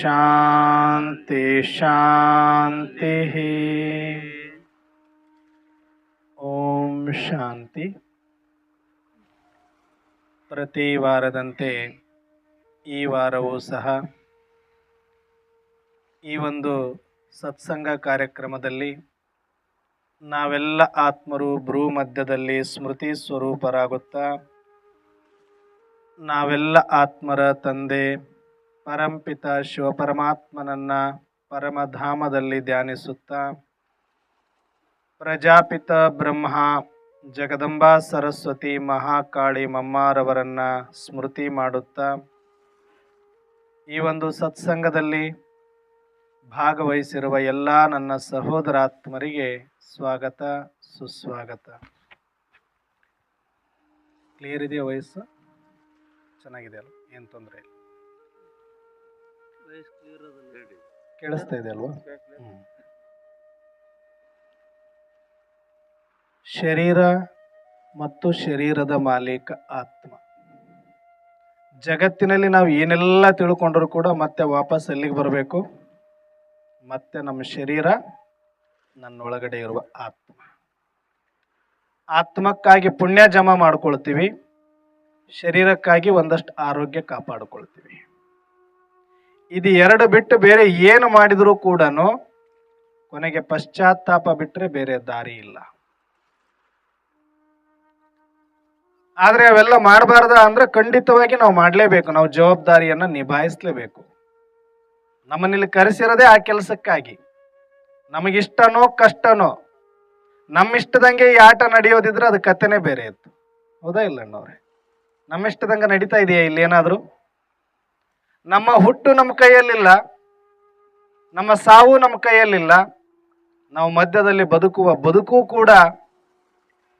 शान्तिः ಶಾಂತಿ ಓಂ ಶಾಂತಿ ಪ್ರತಿ ವಾರದಂತೆ ಈ ವಾರವೂ ಸಹ ಈ ಒಂದು ಸತ್ಸಂಗ ಕಾರ್ಯಕ್ರಮದಲ್ಲಿ ನಾವೆಲ್ಲ ಆತ್ಮರು ಭ್ರೂ ಮಧ್ಯದಲ್ಲಿ ಸ್ಮೃತಿ ಸ್ವರೂಪರಾಗುತ್ತಾ ನಾವೆಲ್ಲ ಆತ್ಮರ ತಂದೆ ಪರಂಪಿತ ಶಿವಪರಮಾತ್ಮನನ್ನು ಪರಮಧಾಮದಲ್ಲಿ ಧ್ಯಾನಿಸುತ್ತಾ ಪ್ರಜಾಪಿತ ಬ್ರಹ್ಮ ಜಗದಂಬಾ ಸರಸ್ವತಿ ಮಹಾಕಾಳಿ ಮಮ್ಮಾರವರನ್ನು ಸ್ಮೃತಿ ಮಾಡುತ್ತಾ ಈ ಒಂದು ಸತ್ಸಂಗದಲ್ಲಿ ಭಾಗವಹಿಸಿರುವ ಎಲ್ಲ ನನ್ನ ಸಹೋದರಾತ್ಮರಿಗೆ ಸ್ವಾಗತ, ಸುಸ್ವಾಗತ. ಕ್ಲಿಯರ್ ಇದೆಯಾ ವಯಸ್ಸು ಚೆನ್ನಾಗಿದೆ ಅಲ್ಲ ಏನು ತೊಂದರೆ ಇಲ್ಲ. ಕೇಳಿಸ್ತಾ ಇದೆ ಅಲ್ವಾ. ಶರೀರ ಮತ್ತು ಶರೀರದ ಮಾಲೀಕ ಆತ್ಮ. ಜಗತ್ತಿನಲ್ಲಿ ನಾವು ಏನೆಲ್ಲ ತಿಳ್ಕೊಂಡ್ರು ಕೂಡ ಮತ್ತೆ ವಾಪಸ್ ಎಲ್ಲಿಗೆ ಬರಬೇಕು? ಮತ್ತೆ ನಮ್ಮ ಶರೀರ ನನ್ನೊಳಗಡೆ ಇರುವ ಆತ್ಮ. ಆತ್ಮಕ್ಕಾಗಿ ಪುಣ್ಯ ಜಮಾ ಮಾಡ್ಕೊಳ್ತೀವಿ. ಶರೀರಕ್ಕಾಗಿ ಒಂದಷ್ಟು ಆರೋಗ್ಯ ಕಾಪಾಡಿಕೊಳ್ತೀವಿ. ಇದು ಎರಡು ಬಿಟ್ಟು ಬೇರೆ ಏನು ಮಾಡಿದರೂ ಕೂಡ ಕೊನೆಗೆ ಪಶ್ಚಾತ್ತಾಪ ಬಿಟ್ಟರೆ ಬೇರೆ ದಾರಿ ಇಲ್ಲ. ಆದರೆ ಅವೆಲ್ಲ ಮಾಡಬಾರ್ದ ಅಂದ್ರೆ ಖಂಡಿತವಾಗಿ ನಾವು ಮಾಡಲೇಬೇಕು. ನಾವು ಜವಾಬ್ದಾರಿಯನ್ನು ನಿಭಾಯಿಸಲೇಬೇಕು. ನಮ್ಮನ್ನಿಲ್ಲಿ ಕರೆಸಿರೋದೇ ಆ ಕೆಲಸಕ್ಕಾಗಿ. ನಮಗಿಷ್ಟನೋ ಕಷ್ಟನೋ, ನಮ್ಮಿಷ್ಟದಂಗೆ ಈ ಆಟ ನಡೆಯೋದಿದ್ರೆ ಅದು ಕಥೆನೇ ಬೇರೆ ಇತ್ತು. ಹೌದಾ ಇಲ್ಲ ನಮ್ಮಿಷ್ಟದಂಗೆ ನಡೀತಾ ಇದೆಯಾ ಇಲ್ಲಿ ಏನಾದರೂ? ನಮ್ಮ ಹುಟ್ಟು ನಮ್ಮ ಕೈಯಲ್ಲಿಲ್ಲ, ನಮ್ಮ ಸಾವು ನಮ್ಮ ಕೈಯಲ್ಲಿಲ್ಲ, ನಾವು ಮಧ್ಯದಲ್ಲಿ ಬದುಕುವ ಬದುಕು ಕೂಡ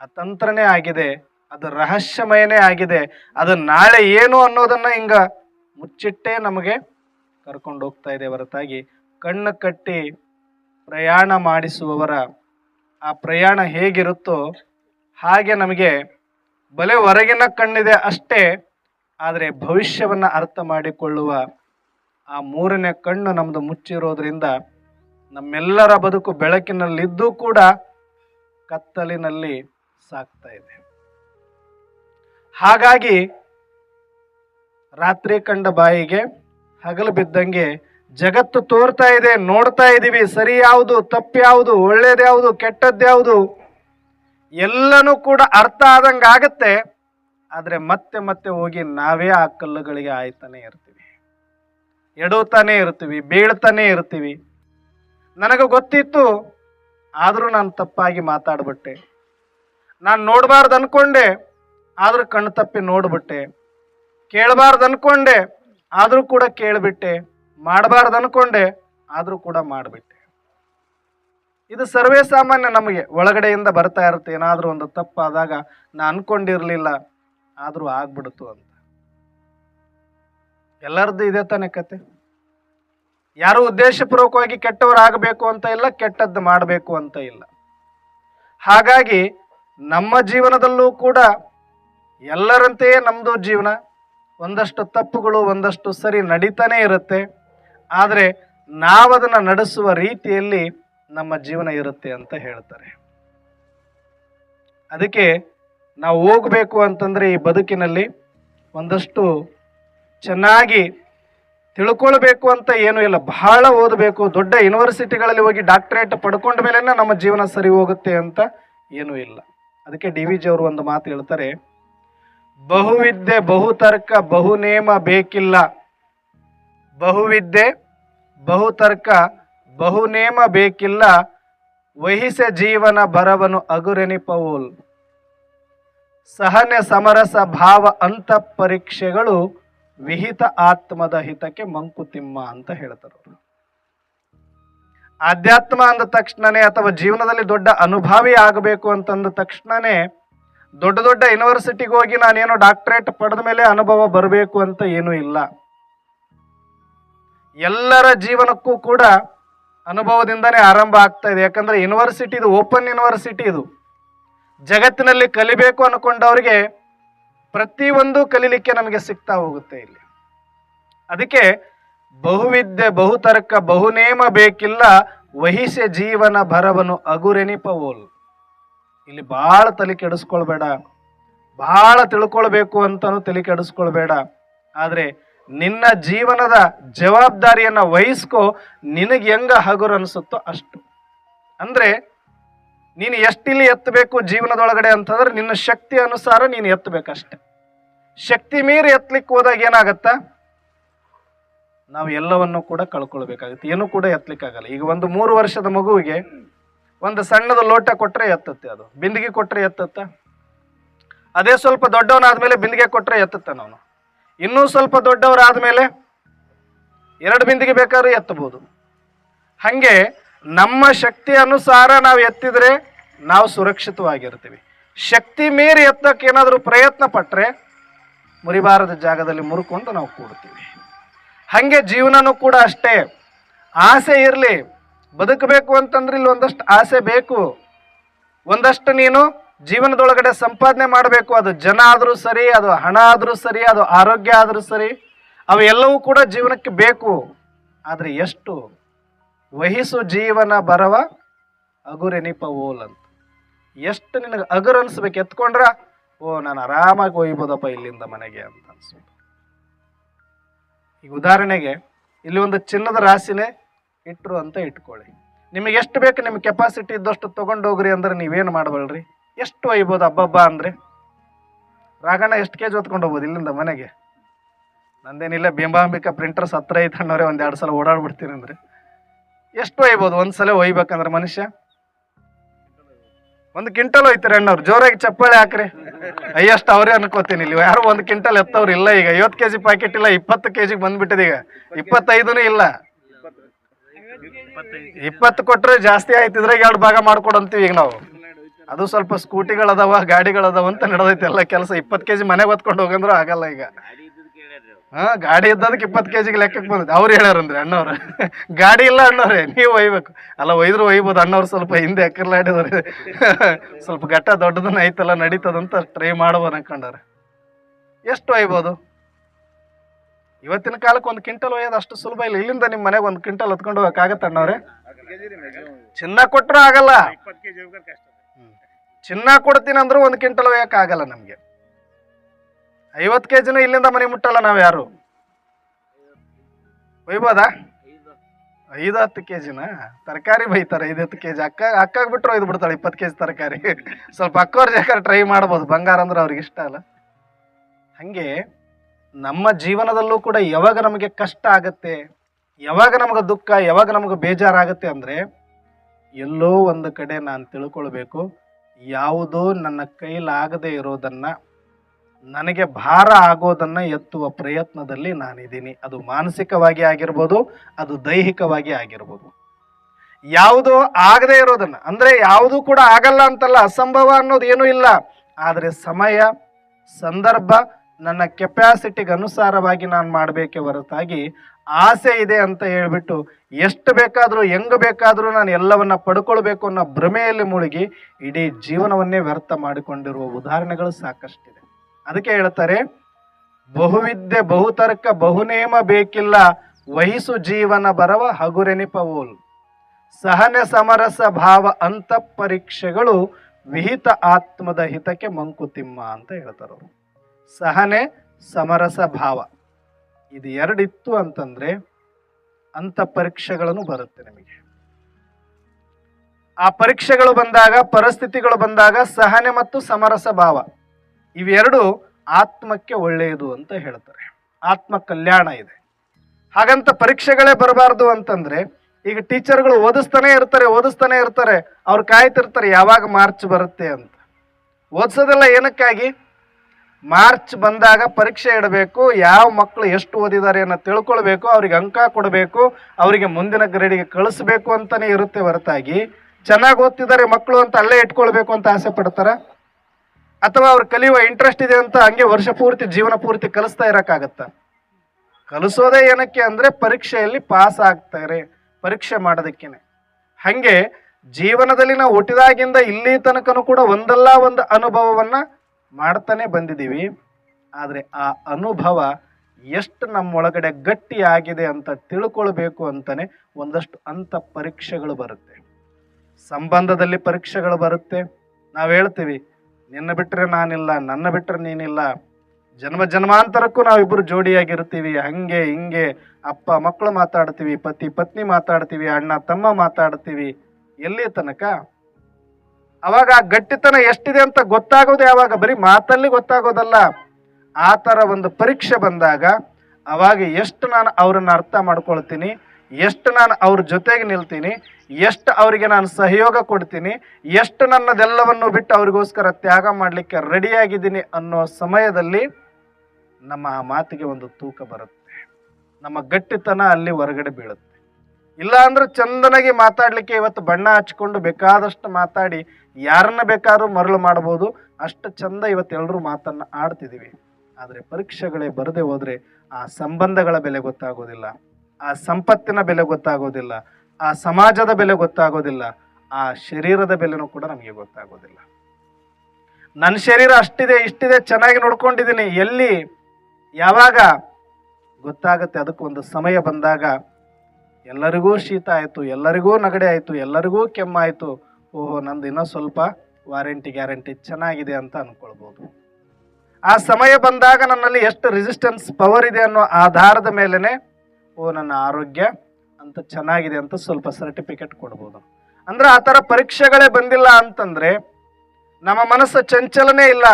ಅತಂತ್ರನೇ ಆಗಿದೆ, ಅದು ರಹಸ್ಯಮಯನೇ ಆಗಿದೆ, ಅದು ನಾಳೆ ಏನು ಅನ್ನೋದನ್ನ ಹಿಂಗ ಮುಚ್ಚಿಟ್ಟೇ ನಮಗೆ ಕರ್ಕೊಂಡು ಹೋಗ್ತಾ ಇದೆ ಹೊರತಾಗಿ. ಕಣ್ಣು ಕಟ್ಟಿ ಪ್ರಯಾಣ ಮಾಡಿಸುವವರ ಆ ಪ್ರಯಾಣ ಹೇಗಿರುತ್ತೋ ಹಾಗೆ ನಮಗೆ ಬಲೆ ಹೊರಗಿನ ಕಣ್ಣಿದೆ ಅಷ್ಟೇ. ಆದರೆ ಭವಿಷ್ಯವನ್ನು ಅರ್ಥ ಮಾಡಿಕೊಳ್ಳುವ ಆ ಮೂರನೇ ಕಣ್ಣು ನಮ್ಮದು ಮುಚ್ಚಿರೋದ್ರಿಂದ ನಮ್ಮೆಲ್ಲರ ಬದುಕು ಬೆಳಕಿನಲ್ಲಿದ್ದೂ ಕೂಡ ಕತ್ತಲಿನಲ್ಲಿ ಸಾಕ್ತಾ ಇದೆ. ಹಾಗಾಗಿ ರಾತ್ರಿ ಕಂಡ ಬಾಯಿಗೆ ಹಗಲು ಬಿದ್ದಂಗೆ ಜಗತ್ತು ತೋರ್ತಾ ಇದೆ, ನೋಡ್ತಾ ಇದ್ದೀವಿ ಸರಿ ಯಾವುದು, ತಪ್ಪು ಯಾವುದು ಕೆಟ್ಟದ್ಯಾವುದು ಯಾವುದು ಕೆಟ್ಟದ್ದು ಯಾವುದು ಎಲ್ಲನೂ ಕೂಡ ಅರ್ಥ ಆದಂಗೆ ಆಗತ್ತೆ ಆದರೆ ಮತ್ತೆ ಮತ್ತೆ ಹೋಗಿ ನಾವೇ ಆ ಕಲ್ಲುಗಳಿಗೆ ಆಯ್ತಾನೆ ಇರ್ತೀವಿ. ಎಡುತ್ತಾನೆ ಇರ್ತೀವಿ, ಬೀಳ್ತಾನೆ ಇರ್ತೀವಿ. ನನಗೆ ಗೊತ್ತಿತ್ತು, ಆದರೂ ನಾನು ತಪ್ಪಾಗಿ ಮಾತಾಡ್ಬಿಟ್ಟೆ. ನಾನು ನೋಡಬಾರ್ದು ಅನ್ಕೊಂಡೆ, ಆದರೂ ಕಣ್ಣು ತಪ್ಪಿ ನೋಡ್ಬಿಟ್ಟೆ. ಕೇಳಬಾರ್ದು ಅನ್ಕೊಂಡೆ, ಆದರೂ ಕೂಡ ಕೇಳಿಬಿಟ್ಟೆ. ಮಾಡಬಾರ್ದು ಅನ್ಕೊಂಡೆ, ಆದರೂ ಕೂಡ ಮಾಡಿಬಿಟ್ಟೆ. ಇದು ಸರ್ವೇ ಸಾಮಾನ್ಯ ನಮಗೆ. ಒಳಗಡೆಯಿಂದ ಬರ್ತಾ ಇರುತ್ತೆ, ಏನಾದರೂ ಒಂದು ತಪ್ಪಾದಾಗ ನಾ ಅನ್ಕೊಂಡಿರ್ಲಿಲ್ಲ. ಆದರೂ ಆಗ್ಬಿಡ್ತು ಅಂತ. ಎಲ್ಲರದ್ದು ಇದೆ ತಾನೇ ಕತೆ. ಯಾರು ಉದ್ದೇಶಪೂರ್ವಕವಾಗಿ ಕೆಟ್ಟವರಾಗಬೇಕು ಅಂತ ಇಲ್ಲ, ಕೆಟ್ಟದ್ದು ಮಾಡಬೇಕು ಅಂತ ಇಲ್ಲ. ಹಾಗಾಗಿ ನಮ್ಮ ಜೀವನದಲ್ಲೂ ಕೂಡ ಎಲ್ಲರಂತೆಯೇ ನಮ್ಮದು ಜೀವನ, ಒಂದಷ್ಟು ತಪ್ಪುಗಳು ಒಂದಷ್ಟು ಸರಿ ನಡೀತಾನೆ ಇರುತ್ತೆ. ಆದರೆ ನಾವದನ್ನು ನಡೆಸುವ ರೀತಿಯಲ್ಲಿ ನಮ್ಮ ಜೀವನ ಇರುತ್ತೆ ಅಂತ ಹೇಳ್ತಾರೆ. ಅದಕ್ಕೆ ನಾವು ಹೋಗಬೇಕು ಅಂತಂದರೆ ಈ ಬದುಕಿನಲ್ಲಿ ಒಂದಷ್ಟು ಚೆನ್ನಾಗಿ ತಿಳ್ಕೊಳ್ಬೇಕು ಅಂತ ಏನೂ ಇಲ್ಲ. ಬಹಳ ಓದಬೇಕು. ದೊಡ್ಡ ಯೂನಿವರ್ಸಿಟಿಗಳಲ್ಲಿ ಹೋಗಿ ಡಾಕ್ಟರೇಟ್ ಪಡ್ಕೊಂಡ ಮೇಲೆ ನಮ್ಮ ಜೀವನ ಸರಿ ಹೋಗುತ್ತೆ ಅಂತ ಏನೂ ಇಲ್ಲ. ಅದಕ್ಕೆ ಡಿ ವಿ ಜಿ ಅವರು ಒಂದು ಮಾತು ಹೇಳ್ತಾರೆ, ಬಹುವಿದ್ಯೆ ಬಹುತರ್ಕ, ಬಹುನೇಮ ಬೇಕಿಲ್ಲ. ಬಹುವಿದ್ಯೆ ಬಹುತರ್ಕ, ಬಹುನೇಮ ಬೇಕಿಲ್ಲ. ವಹಿಸೆ ಜೀವನ ಬರವನು ಅಗುರೆನಿಪವೋಲ್ ಸಹನೆ ಸಮರಸ ಭಾವ ಅಂತ ಪರೀಕ್ಷೆಗಳು ವಿಹಿತ ಆತ್ಮದ ಹಿತಕ್ಕೆ ಮಂಕುತಿಮ್ಮ ಅಂತ ಹೇಳ್ತಾರೆ ಆಧ್ಯಾತ್ಮ ಅಂದ ತಕ್ಷಣನೇ ಅಥವಾ ಜೀವನದಲ್ಲಿ ದೊಡ್ಡ ಅನುಭಾವಿ ಆಗಬೇಕು ಅಂತಂದ ತಕ್ಷಣನೇ ದೊಡ್ಡ ದೊಡ್ಡ ಯೂನಿವರ್ಸಿಟಿಗೆ ಹೋಗಿ ನಾನೇನೋ ಡಾಕ್ಟರೇಟ್ ಪಡೆದ ಮೇಲೆ ಅನುಭವ ಬರಬೇಕು ಅಂತ ಏನೂ ಇಲ್ಲ. ಎಲ್ಲರ ಜೀವನಕ್ಕೂ ಕೂಡ ಅನುಭವದಿಂದನೇ ಆರಂಭ ಆಗ್ತಾ ಇದೆ. ಯಾಕಂದ್ರೆ ಯೂನಿವರ್ಸಿಟಿ ಇದು ಓಪನ್ ಯೂನಿವರ್ಸಿಟಿ ಇದು. ಜಗತ್ತಿನಲ್ಲಿ ಕಲಿಬೇಕು ಅನ್ಕೊಂಡವ್ರಿಗೆ ಪ್ರತಿಯೊಂದು ಕಲಿಲಿಕ್ಕೆ ನಮಗೆ ಸಿಗ್ತಾ ಹೋಗುತ್ತೆ ಇಲ್ಲಿ. ಅದಕ್ಕೆ ಬಹುವಿದ್ಯೆ, ಬಹುತರ್ಕ, ಬಹುನೇಮ ಬೇಕಿಲ್ಲ, ವಹಿಸೆ ಜೀವನ ಭರವನು ಅಗುರೆನಿಪವೋಲ್ ಇಲ್ಲಿ ಭಾಳ ತಲೆ ಕೆಡಿಸ್ಕೊಳ್ಬೇಡ. ಭಾಳ ತಿಳ್ಕೊಳ್ಬೇಕು ಅಂತಾನು ತಲೆ ಕೆಡಿಸ್ಕೊಳ್ಬೇಡ. ಆದರೆ ನಿನ್ನ ಜೀವನದ ಜವಾಬ್ದಾರಿಯನ್ನ ವಹಿಸ್ಕೋ, ನಿನಗೆ ಹೆಂಗ ಹಗುರು ಅನಿಸುತ್ತೋ ಅಷ್ಟು. ಅಂದ್ರೆ ನೀನು ಎಷ್ಟಿಲ್ಲಿ ಎತ್ತಬೇಕು ಜೀವನದೊಳಗಡೆ ಅಂತಂದ್ರೆ ನಿನ್ನ ಶಕ್ತಿ ಅನುಸಾರ ನೀನು ಎತ್ತಬೇಕಷ್ಟೆ. ಶಕ್ತಿ ಮೀರಿ ಎತ್ತಲಿಕ್ಕೆ ಹೋದಾಗ ಏನಾಗತ್ತಾ? ನಾವು ಎಲ್ಲವನ್ನೂ ಕೂಡ ಕಳ್ಕೊಳ್ಬೇಕಾಗುತ್ತೆ. ಏನು ಕೂಡ ಎತ್ತಲಿಕ್ಕಾಗಲ್ಲ ಈಗ ಒಂದು ಮೂರು ವರ್ಷದ ಮಗುವಿಗೆ ಒಂದು ಸಣ್ಣದ ಲೋಟ ಕೊಟ್ಟರೆ ಎತ್ತತ್ತೆ ಅದು. ಬಿಂದಿಗೆ ಕೊಟ್ಟರೆ ಎತ್ತತ್ತ? ಅದೇ ಸ್ವಲ್ಪ ದೊಡ್ಡವನಾದ್ಮೇಲೆ ಬಿಂದಿಗೆ ಕೊಟ್ಟರೆ ಎತ್ತತ್ತೆ ನಾನು ಇನ್ನೂ ಸ್ವಲ್ಪ ದೊಡ್ಡವರಾದ್ಮೇಲೆ ಎರಡು ಬಿಂದಿಗೆ ಬೇಕಾದ್ರೂ ಎತ್ತಬಹುದು. ಹಾಗೆ ನಮ್ಮ ಶಕ್ತಿ ಅನುಸಾರ ನಾವು ಎತ್ತಿದ್ರೆ ನಾವು ಸುರಕ್ಷಿತವಾಗಿರ್ತೀವಿ. ಶಕ್ತಿ ಮೀರಿ ಎತ್ತಕ್ಕೆ ಏನಾದರೂ ಪ್ರಯತ್ನ ಪಟ್ಟರೆ ಮುರಿಬಾರದ ಜಾಗದಲ್ಲಿ ಮುರುಕೊಂಡು ನಾವು ಕೂಡ್ತೀವಿ. ಹಾಗೆ ಜೀವನನೂ ಕೂಡ ಅಷ್ಟೇ. ಆಸೆ ಇರಲಿ, ಬದುಕಬೇಕು ಅಂತಂದ್ರೆ ಇಲ್ಲಿ ಒಂದಷ್ಟು ಆಸೆ ಬೇಕು. ಒಂದಷ್ಟು ನೀನು ಜೀವನದೊಳಗಡೆ ಸಂಪಾದನೆ ಮಾಡಬೇಕು. ಅದು ಜನ ಆದರೂ ಸರಿ, ಅದು ಹಣ ಆದರೂ ಸರಿ, ಅದು ಆರೋಗ್ಯ ಆದರೂ ಸರಿ, ಅವೆಲ್ಲವೂ ಕೂಡ ಜೀವನಕ್ಕೆ ಬೇಕು. ಆದರೆ ಎಷ್ಟು ವಹಿಸು ಜೀವನ ಬರವ ಅಗುರೆನಿಪ ಓಲ್ ಅಂತ ಎಷ್ಟು ನಿನಗೆ ಅಗುರು ಅನ್ಸ್ಬೇಕು ಎತ್ಕೊಂಡ್ರ, ಓ, ನಾನು ಆರಾಮಾಗಿ ಒಯ್ಬೋದಪ್ಪ ಇಲ್ಲಿಂದ ಮನೆಗೆ ಅಂತ ಅನ್ಸ್ಬೇಕು ಈಗ ಉದಾಹರಣೆಗೆ, ಇಲ್ಲಿ ಒಂದು ಚಿನ್ನದ ರಾಶಿನೇ ಇಟ್ರು ಅಂತ ಇಟ್ಕೊಳ್ಳಿ. ನಿಮಗೆ ಎಷ್ಟು ಬೇಕು ನಿಮ್ಮ ಕೆಪಾಸಿಟಿ ಇದ್ದಷ್ಟು ತೊಗೊಂಡೋಗ್ರಿ ಅಂದ್ರೆ ನೀವೇನು ಮಾಡಬಲ್ರಿ? ಎಷ್ಟು ಒಯ್ಬೋದು ಹಬ್ಬಬ್ಬ ಅಂದರೆ? ರಾಗಣ್ಣ, ಎಷ್ಟು ಕೆ ಜಿ ಹೊತ್ಕೊಂಡು ಹೋಗ್ಬೋದು ಇಲ್ಲಿಂದ ಮನೆಗೆ? ನಂದೇನಿಲ್ಲ, ಬಿಂಬಾಂಬಿಕಾ ಪ್ರಿಂಟರ್ಸ್ ಹತ್ರ ಐತೆ ಅಣ್ಣವ್ರೆ ಒಂದು ಎರಡು ಸಲ ಓಡಾಡ್ಬಿಡ್ತೀನಿ ಅಂದ್ರೆ. ಎಷ್ಟು ಒಯ್ಬೋದು? ಒಂದ್ಸಲ ಒಯ್ಬೇಕಂದ್ರೆ ಮನುಷ್ಯ? ಒಂದು ಕ್ವಿಂಟಲ್ ಒಯ್ತಾರೆ ಅಣ್ಣವ್ರು? ಜೋರಾಗಿ ಚಪ್ಪಾಳೆ ಹಾಕ್ರಿ. ಅಯ್ಯಷ್ಟು ಅವರೇ ಅನ್ಕೋತೀನಿ ಇಲ್ಲಿ. ಯಾರು ಒಂದು ಕ್ವಿಂಟಲ್ ಎತ್ತವ್ರು ಇಲ್ಲ ಈಗ. ಐವತ್ತು ಕೆಜಿ ಪ್ಯಾಕೆಟ್ ಇಲ್ಲ, ಇಪ್ಪತ್ತು ಕೆ ಜಿಗೆ ಬಂದ್ಬಿಟ್ಟಿದೆ ಈಗ. ಇಪ್ಪತ್ತೈದು ಇಲ್ಲ. ಇಪ್ಪತ್ತು ಕೊಟ್ರೆ ಜಾಸ್ತಿ ಆಯ್ತಿದ್ರೆ ಎರಡು ಭಾಗ ಮಾಡ್ಕೊಡಂತೀವಿ ಈಗ ನಾವು. ಅದು ಸ್ವಲ್ಪ ಸ್ಕೂಟಿಗಳದಾವ, ಗಾಡಿಗಳದಾವ ಅಂತ ನಡೆದೈತೆ ಎಲ್ಲ ಕೆಲಸ. ಇಪ್ಪತ್ತು ಕೆಜಿ ಮನೆಗೆ ಹೊತ್ಕೊಂಡು ಹೋಗಂದ್ರೂ ಆಗಲ್ಲ ಈಗ. ಹಾ ಗಾಡಿ ಇದ್ದದಕ್ಕೆ ಇಪ್ಪತ್ತು ಕೆಜಿಗೆ ಲೆಕ್ಕಕ್ಕೆ ಬಂದಿದೆ ಅವ್ರು ಹೇಳಾರಂದ್ರೆ ಅಣ್ಣವ್ರು. ಗಾಡಿ ಇಲ್ಲ ಅಣ್ಣವ್ರೆ ನೀವು ಒಯ್ಬೇಕು. ಅಲ್ಲ ಒಯ್ದ್ರು ಒಯ್ಬೋದು ಅಣ್ಣವ್ರು ಸ್ವಲ್ಪ ಹಿಂದೆ ಎಕ್ಕರ್ಲಾಡಿದವ್ರೆ. ಸ್ವಲ್ಪ ಘಟ್ಟ ದೊಡ್ಡದನ್ನ ಐತಲ್ಲ ನಡೀತದಂತ ಟ್ರೈ ಮಾಡ್ಬೋದು ಅನ್ಕೊಂಡಾರೆ ಎಷ್ಟು ಒಯ್ಬೋದು? ಇವತ್ತಿನ ಕಾಲಕ್ಕೆ ಒಂದು ಕ್ವಿಂಟಲ್ ಒಯ್ಯೋದು ಅಷ್ಟು ಸುಲಭ ಇಲ್ಲ. ಇಲ್ಲಿಂದ ನಿಮ್ಮ ಮನೆಗೆ ಒಂದು ಕ್ವಿಂಟಲ್ ಹೊತ್ಕೊಂಡು ಹೋಗಕ್ಕಾಗತ್ತೆ ಅಣ್ಣವ್ರೆ? ಚಿನ್ನ ಕೊಟ್ಟರು ಆಗಲ್ಲ. ಚಿನ್ನ ಕೊಡ್ತೀನಿ ಅಂದ್ರೂ ಒಂದು ಕ್ವಿಂಟಲ್ ಒಯ್ಯೋಕ್ಕಾಗಲ್ಲ ಆಗಲ್ಲ ನಮಗೆ. ಐವತ್ತು ಕೆ ಜಿನೂ ಇಲ್ಲಿಂದ ಮನೆ ಮುಟ್ಟಲ್ಲ ನಾವು ಯಾರು? ಒಯ್ಬೋದಾ? ಐದು ಹತ್ತು ಕೆ ಜಿನ? ತರಕಾರಿ ಬೈತಾರೆ, ಐದು ಹತ್ತು ಕೆ ಜಿ. ಅಕ್ಕ, ಅಕ್ಕಾಗ ಬಿಟ್ರು ಒಯ್ದು ಬಿಡ್ತಾಳೆ ಇಪ್ಪತ್ತು ಕೆ ಜಿ ತರಕಾರಿ. ಸ್ವಲ್ಪ ಅಕ್ಕವ್ರ ಜಾಗ ಟ್ರೈ ಮಾಡ್ಬೋದು, ಬಂಗಾರ ಅಂದ್ರೆ ಅವ್ರಿಗೆ ಇಷ್ಟ ಅಲ್ಲ. ಹಾಗೆ ನಮ್ಮ ಜೀವನದಲ್ಲೂ ಕೂಡ ಯಾವಾಗ ನಮಗೆ ಕಷ್ಟ ಆಗುತ್ತೆ, ಯಾವಾಗ ನಮಗೆ ದುಃಖ, ಯಾವಾಗ ನಮಗೆ ಬೇಜಾರಾಗುತ್ತೆ ಅಂದರೆ ಎಲ್ಲೋ ಒಂದು ಕಡೆ ನಾನು ತಿಳ್ಕೊಳ್ಬೇಕು, ಯಾವುದೋ ನನ್ನ ಕೈಲಾಗದೇ ಇರೋದನ್ನು ನನಗೆ ಭಾರ ಆಗೋದನ್ನು ಎತ್ತುವ ಪ್ರಯತ್ನದಲ್ಲಿ ನಾನಿದ್ದೀನಿ. ಅದು ಮಾನಸಿಕವಾಗಿ ಆಗಿರ್ಬೋದು, ಅದು ದೈಹಿಕವಾಗಿ ಆಗಿರ್ಬೋದು. ಯಾವುದು ಆಗದೇ ಇರೋದನ್ನು, ಅಂದರೆ ಯಾವುದೂ ಕೂಡ ಆಗಲ್ಲ ಅಂತಲ್ಲ, ಅಸಂಭವ ಅನ್ನೋದು ಏನೂ ಇಲ್ಲ. ಆದರೆ ಸಮಯ, ಸಂದರ್ಭ, ನನ್ನ ಕೆಪ್ಯಾಸಿಟಿಗೆ ಅನುಸಾರವಾಗಿ ನಾನು ಮಾಡಬೇಕೆ ಹೊರತಾಗಿ ಆಸೆ ಇದೆ ಅಂತ ಹೇಳ್ಬಿಟ್ಟು ಎಷ್ಟು ಬೇಕಾದರೂ, ಹೆಂಗ್ ಬೇಕಾದರೂ ನಾನು ಎಲ್ಲವನ್ನ ಪಡ್ಕೊಳ್ಬೇಕು ಅನ್ನೋ ಭ್ರಮೆಯಲ್ಲಿ ಮುಳುಗಿ ಇಡೀ ಜೀವನವನ್ನೇ ವ್ಯರ್ಥ ಮಾಡಿಕೊಂಡಿರುವ ಉದಾಹರಣೆಗಳು ಸಾಕಷ್ಟಿದೆ. ಅದಕ್ಕೆ ಹೇಳ್ತಾರೆ, ಬಹುವಿದ್ಯೆ ಬಹುತರ್ಕ ಬಹುನೇಮ ಬೇಕಿಲ್ಲ, ವಹಿಸು ಜೀವನ ಬರವ ಹಗುರೆನಿಪವೋಲ್ ಸಹನೆ ಸಮರಸ ಭಾವ ಅಂತ ಪರೀಕ್ಷೆಗಳು ವಿಹಿತ ಆತ್ಮದ ಹಿತಕ್ಕೆ ಮಂಕುತಿಮ್ಮ ಅಂತ ಹೇಳ್ತಾರೆ ಅವರು. ಸಹನೆ ಸಮರಸ ಭಾವ. ಇದು ಎರಡಿತ್ತು ಅಂತಂದ್ರೆ ಅಂತ ಪರೀಕ್ಷೆಗಳನ್ನು ಬರುತ್ತೆ ನಿಮಗೆ. ಆ ಪರೀಕ್ಷೆಗಳು ಬಂದಾಗ, ಪರಿಸ್ಥಿತಿಗಳು ಬಂದಾಗ ಸಹನೆ ಮತ್ತು ಸಮರಸ ಭಾವ. ಇವೆರಡು ಆತ್ಮಕ್ಕೆ ಒಳ್ಳೆಯದು ಅಂತ ಹೇಳ್ತಾರೆ. ಆತ್ಮ ಕಲ್ಯಾಣ ಇದೆ. ಹಾಗಂತ ಪರೀಕ್ಷೆಗಳೇ ಬರಬಾರ್ದು ಅಂತಂದ್ರೆ, ಈಗ ಟೀಚರ್ಗಳು ಓದಿಸ್ತಾನೆ ಇರ್ತಾರೆ ಓದಿಸ್ತಾನೆ ಇರ್ತಾರೆ, ಅವ್ರು ಕಾಯ್ತಿರ್ತಾರೆ, ಯಾವಾಗ ಮಾರ್ಚ್ ಬರುತ್ತೆ ಅಂತ. ಓದಿಸೋದೆಲ್ಲ ಏನಕ್ಕಾಗಿ? ಮಾರ್ಚ್ ಬಂದಾಗ ಪರೀಕ್ಷೆ ಇಡಬೇಕು, ಯಾವ ಮಕ್ಕಳು ಎಷ್ಟು ಓದಿದ್ದಾರೆ ಅನ್ನೋ ತಿಳ್ಕೊಳ್ಬೇಕು, ಅವ್ರಿಗೆ ಅಂಕ ಕೊಡಬೇಕು, ಅವರಿಗೆ ಮುಂದಿನ ಗ್ರೇಡಿಗೆ ಕಳಿಸ್ಬೇಕು ಅಂತಾನೆ ಇರುತ್ತೆ ಹೊರತಾಗಿ. ಚೆನ್ನಾಗಿ ಓದ್ತಿದ್ದಾರೆ ಮಕ್ಕಳು ಅಂತ ಅಲ್ಲೇ ಇಟ್ಕೊಳ್ಬೇಕು ಅಂತ ಆಸೆ ಪಡ್ತಾರ? ಅಥವಾ ಅವ್ರು ಕಲಿಯುವ ಇಂಟ್ರೆಸ್ಟ್ ಇದೆ ಅಂತ ಹಂಗೆ ವರ್ಷ ಪೂರ್ತಿ ಜೀವನ ಪೂರ್ತಿ ಕಲಿಸ್ತಾ ಇರೋಕ್ಕಾಗತ್ತ? ಕಲಿಸೋದೇ ಏನಕ್ಕೆ ಅಂದರೆ ಪರೀಕ್ಷೆಯಲ್ಲಿ ಪಾಸ್ ಆಗ್ತಾರೆ, ಪರೀಕ್ಷೆ ಮಾಡೋದಕ್ಕೇನೆ. ಹಾಗೆ ಜೀವನದಲ್ಲಿ ನಾವು ಹುಟ್ಟಿದಾಗಿಂದ ಇಲ್ಲಿ ತನಕನೂ ಕೂಡ ಒಂದಲ್ಲ ಒಂದು ಅನುಭವವನ್ನ ಮಾಡ್ತಾನೆ ಬಂದಿದ್ದೀವಿ. ಆದರೆ ಆ ಅನುಭವ ಎಷ್ಟು ನಮ್ಮೊಳಗಡೆ ಗಟ್ಟಿಯಾಗಿದೆ ಅಂತ ತಿಳ್ಕೊಳ್ಬೇಕು ಅಂತಾನೆ ಒಂದಷ್ಟು ಅಂತ ಪರೀಕ್ಷೆಗಳು ಬರುತ್ತೆ. ಸಂಬಂಧದಲ್ಲಿ ಪರೀಕ್ಷೆಗಳು ಬರುತ್ತೆ. ನಾವು ಹೇಳ್ತೀವಿ ನಿನ್ನ ಬಿಟ್ಟರೆ ನಾನಿಲ್ಲ, ನನ್ನ ಬಿಟ್ಟರೆ ನೀನಿಲ್ಲ. ಜನ್ಮ ಜನ್ಮಾಂತರಕ್ಕೂ ನಾವಿಬ್ಬರು ಜೋಡಿಯಾಗಿರ್ತೀವಿ ಹಂಗೆ, ಹಿಂಗೆ ಅಪ್ಪ, ಮಕ್ಕಳು ಮಾತಾಡ್ತೀವಿ, ಪತಿ, ಪತ್ನಿ ಮಾತಾಡ್ತೀವಿ, ಅಣ್ಣ, ತಮ್ಮ ಮಾತಾಡ್ತೀವಿ. ಎಲ್ಲಿ ತನಕ? ಅವಾಗ ಆ ಗಟ್ಟಿತನ ಎಷ್ಟಿದೆ ಅಂತ ಗೊತ್ತಾಗೋದು ಯಾವಾಗ? ಬರೀ ಮಾತಲ್ಲಿ ಗೊತ್ತಾಗೋದಲ್ಲ. ಆ ಥರ ಒಂದು ಪರೀಕ್ಷೆ ಬಂದಾಗ ಅವಾಗ ಎಷ್ಟು ನಾನು ಅವ್ರನ್ನ ಅರ್ಥ ಮಾಡ್ಕೊಳ್ತೀನಿ? ಎಷ್ಟು ನಾನು ಅವ್ರ ಜೊತೆಗೆ ನಿಲ್ತೀನಿ, ಎಷ್ಟು ಅವರಿಗೆ ನಾನು ಸಹಯೋಗ ಕೊಡ್ತೀನಿ, ಎಷ್ಟು ನನ್ನದೆಲ್ಲವನ್ನು ಬಿಟ್ಟು ಅವ್ರಿಗೋಸ್ಕರ ತ್ಯಾಗ ಮಾಡಲಿಕ್ಕೆ ರೆಡಿಯಾಗಿದ್ದೀನಿ ಅನ್ನೋ ಸಮಯದಲ್ಲಿ ನಮ್ಮ ಆ ಮಾತಿಗೆ ಒಂದು ತೂಕ ಬರುತ್ತೆ. ನಮ್ಮ ಗಟ್ಟಿತನ ಅಲ್ಲಿ ಹೊರಗಡೆ ಬೀಳುತ್ತೆ. ಇಲ್ಲ ಅಂದ್ರೆ ಚಂದನಾಗಿ ಮಾತಾಡಲಿಕ್ಕೆ ಇವತ್ತು ಬಣ್ಣ ಹಚ್ಕೊಂಡು ಬೇಕಾದಷ್ಟು ಮಾತಾಡಿ ಯಾರನ್ನ ಬೇಕಾದ್ರೂ ಮರಳು ಮಾಡ್ಬೋದು. ಅಷ್ಟು ಚಂದ ಇವತ್ತೆಲ್ಲರೂ ಮಾತನ್ನ ಆಡ್ತಿದ್ದೀವಿ ಆದರೆ ಪರೀಕ್ಷೆಗಳೇ ಬರದೆ ಹೋದರೆ ಆ ಸಂಬಂಧಗಳ ಬೆಲೆ ಗೊತ್ತಾಗೋದಿಲ್ಲ. ಆ ಸಂಪತ್ತಿನ ಬೆಲೆ ಗೊತ್ತಾಗೋದಿಲ್ಲ, ಆ ಸಮಾಜದ ಬೆಲೆ ಗೊತ್ತಾಗೋದಿಲ್ಲ, ಆ ಶರೀರದ ಬೆಲೆನೂ ಕೂಡ ನಮಗೆ ಗೊತ್ತಾಗೋದಿಲ್ಲ. ನನ್ನ ಶರೀರ ಅಷ್ಟಿದೆ, ಇಷ್ಟಿದೆ, ಚೆನ್ನಾಗಿ ನೋಡ್ಕೊಂಡಿದ್ದೀನಿ, ಎಲ್ಲಿ, ಯಾವಾಗ ಗೊತ್ತಾಗುತ್ತೆ? ಅದಕ್ಕೆ ಒಂದು ಸಮಯ ಬಂದಾಗ ಎಲ್ಲರಿಗೂ ಶೀತ ಆಯಿತು, ಎಲ್ಲರಿಗೂ ನಗಡೆ ಆಯಿತು, ಎಲ್ಲರಿಗೂ ಕೆಮ್ಮಾಯಿತು ಓಹೋ, ನಂದು ಇನ್ನೂ ಸ್ವಲ್ಪ ವಾರಂಟಿ ಗ್ಯಾರಂಟಿ ಚೆನ್ನಾಗಿದೆ ಅಂತ ಅಂದ್ಕೊಳ್ಬೋದು ಆ ಸಮಯ ಬಂದಾಗ ನನ್ನಲ್ಲಿ ಎಷ್ಟು ರೆಸಿಸ್ಟೆನ್ಸ್ ಪವರ್ ಇದೆ ಅನ್ನೋ ಆಧಾರದ ಮೇಲೆನೆ ಓ, ನನ್ನ ಆರೋಗ್ಯ ಅಂತ ಚೆನ್ನಾಗಿದೆ ಅಂತ ಸ್ವಲ್ಪ ಸರ್ಟಿಫಿಕೇಟ್ ಕೊಡ್ಬೋದು. ಅಂದ್ರೆ ಆ ಥರ ಪರೀಕ್ಷೆಗಳೇ ಬಂದಿಲ್ಲ ಅಂತಂದ್ರೆ ನಮ್ಮ ಮನಸ್ಸು ಚಂಚಲನೇ ಇಲ್ಲ.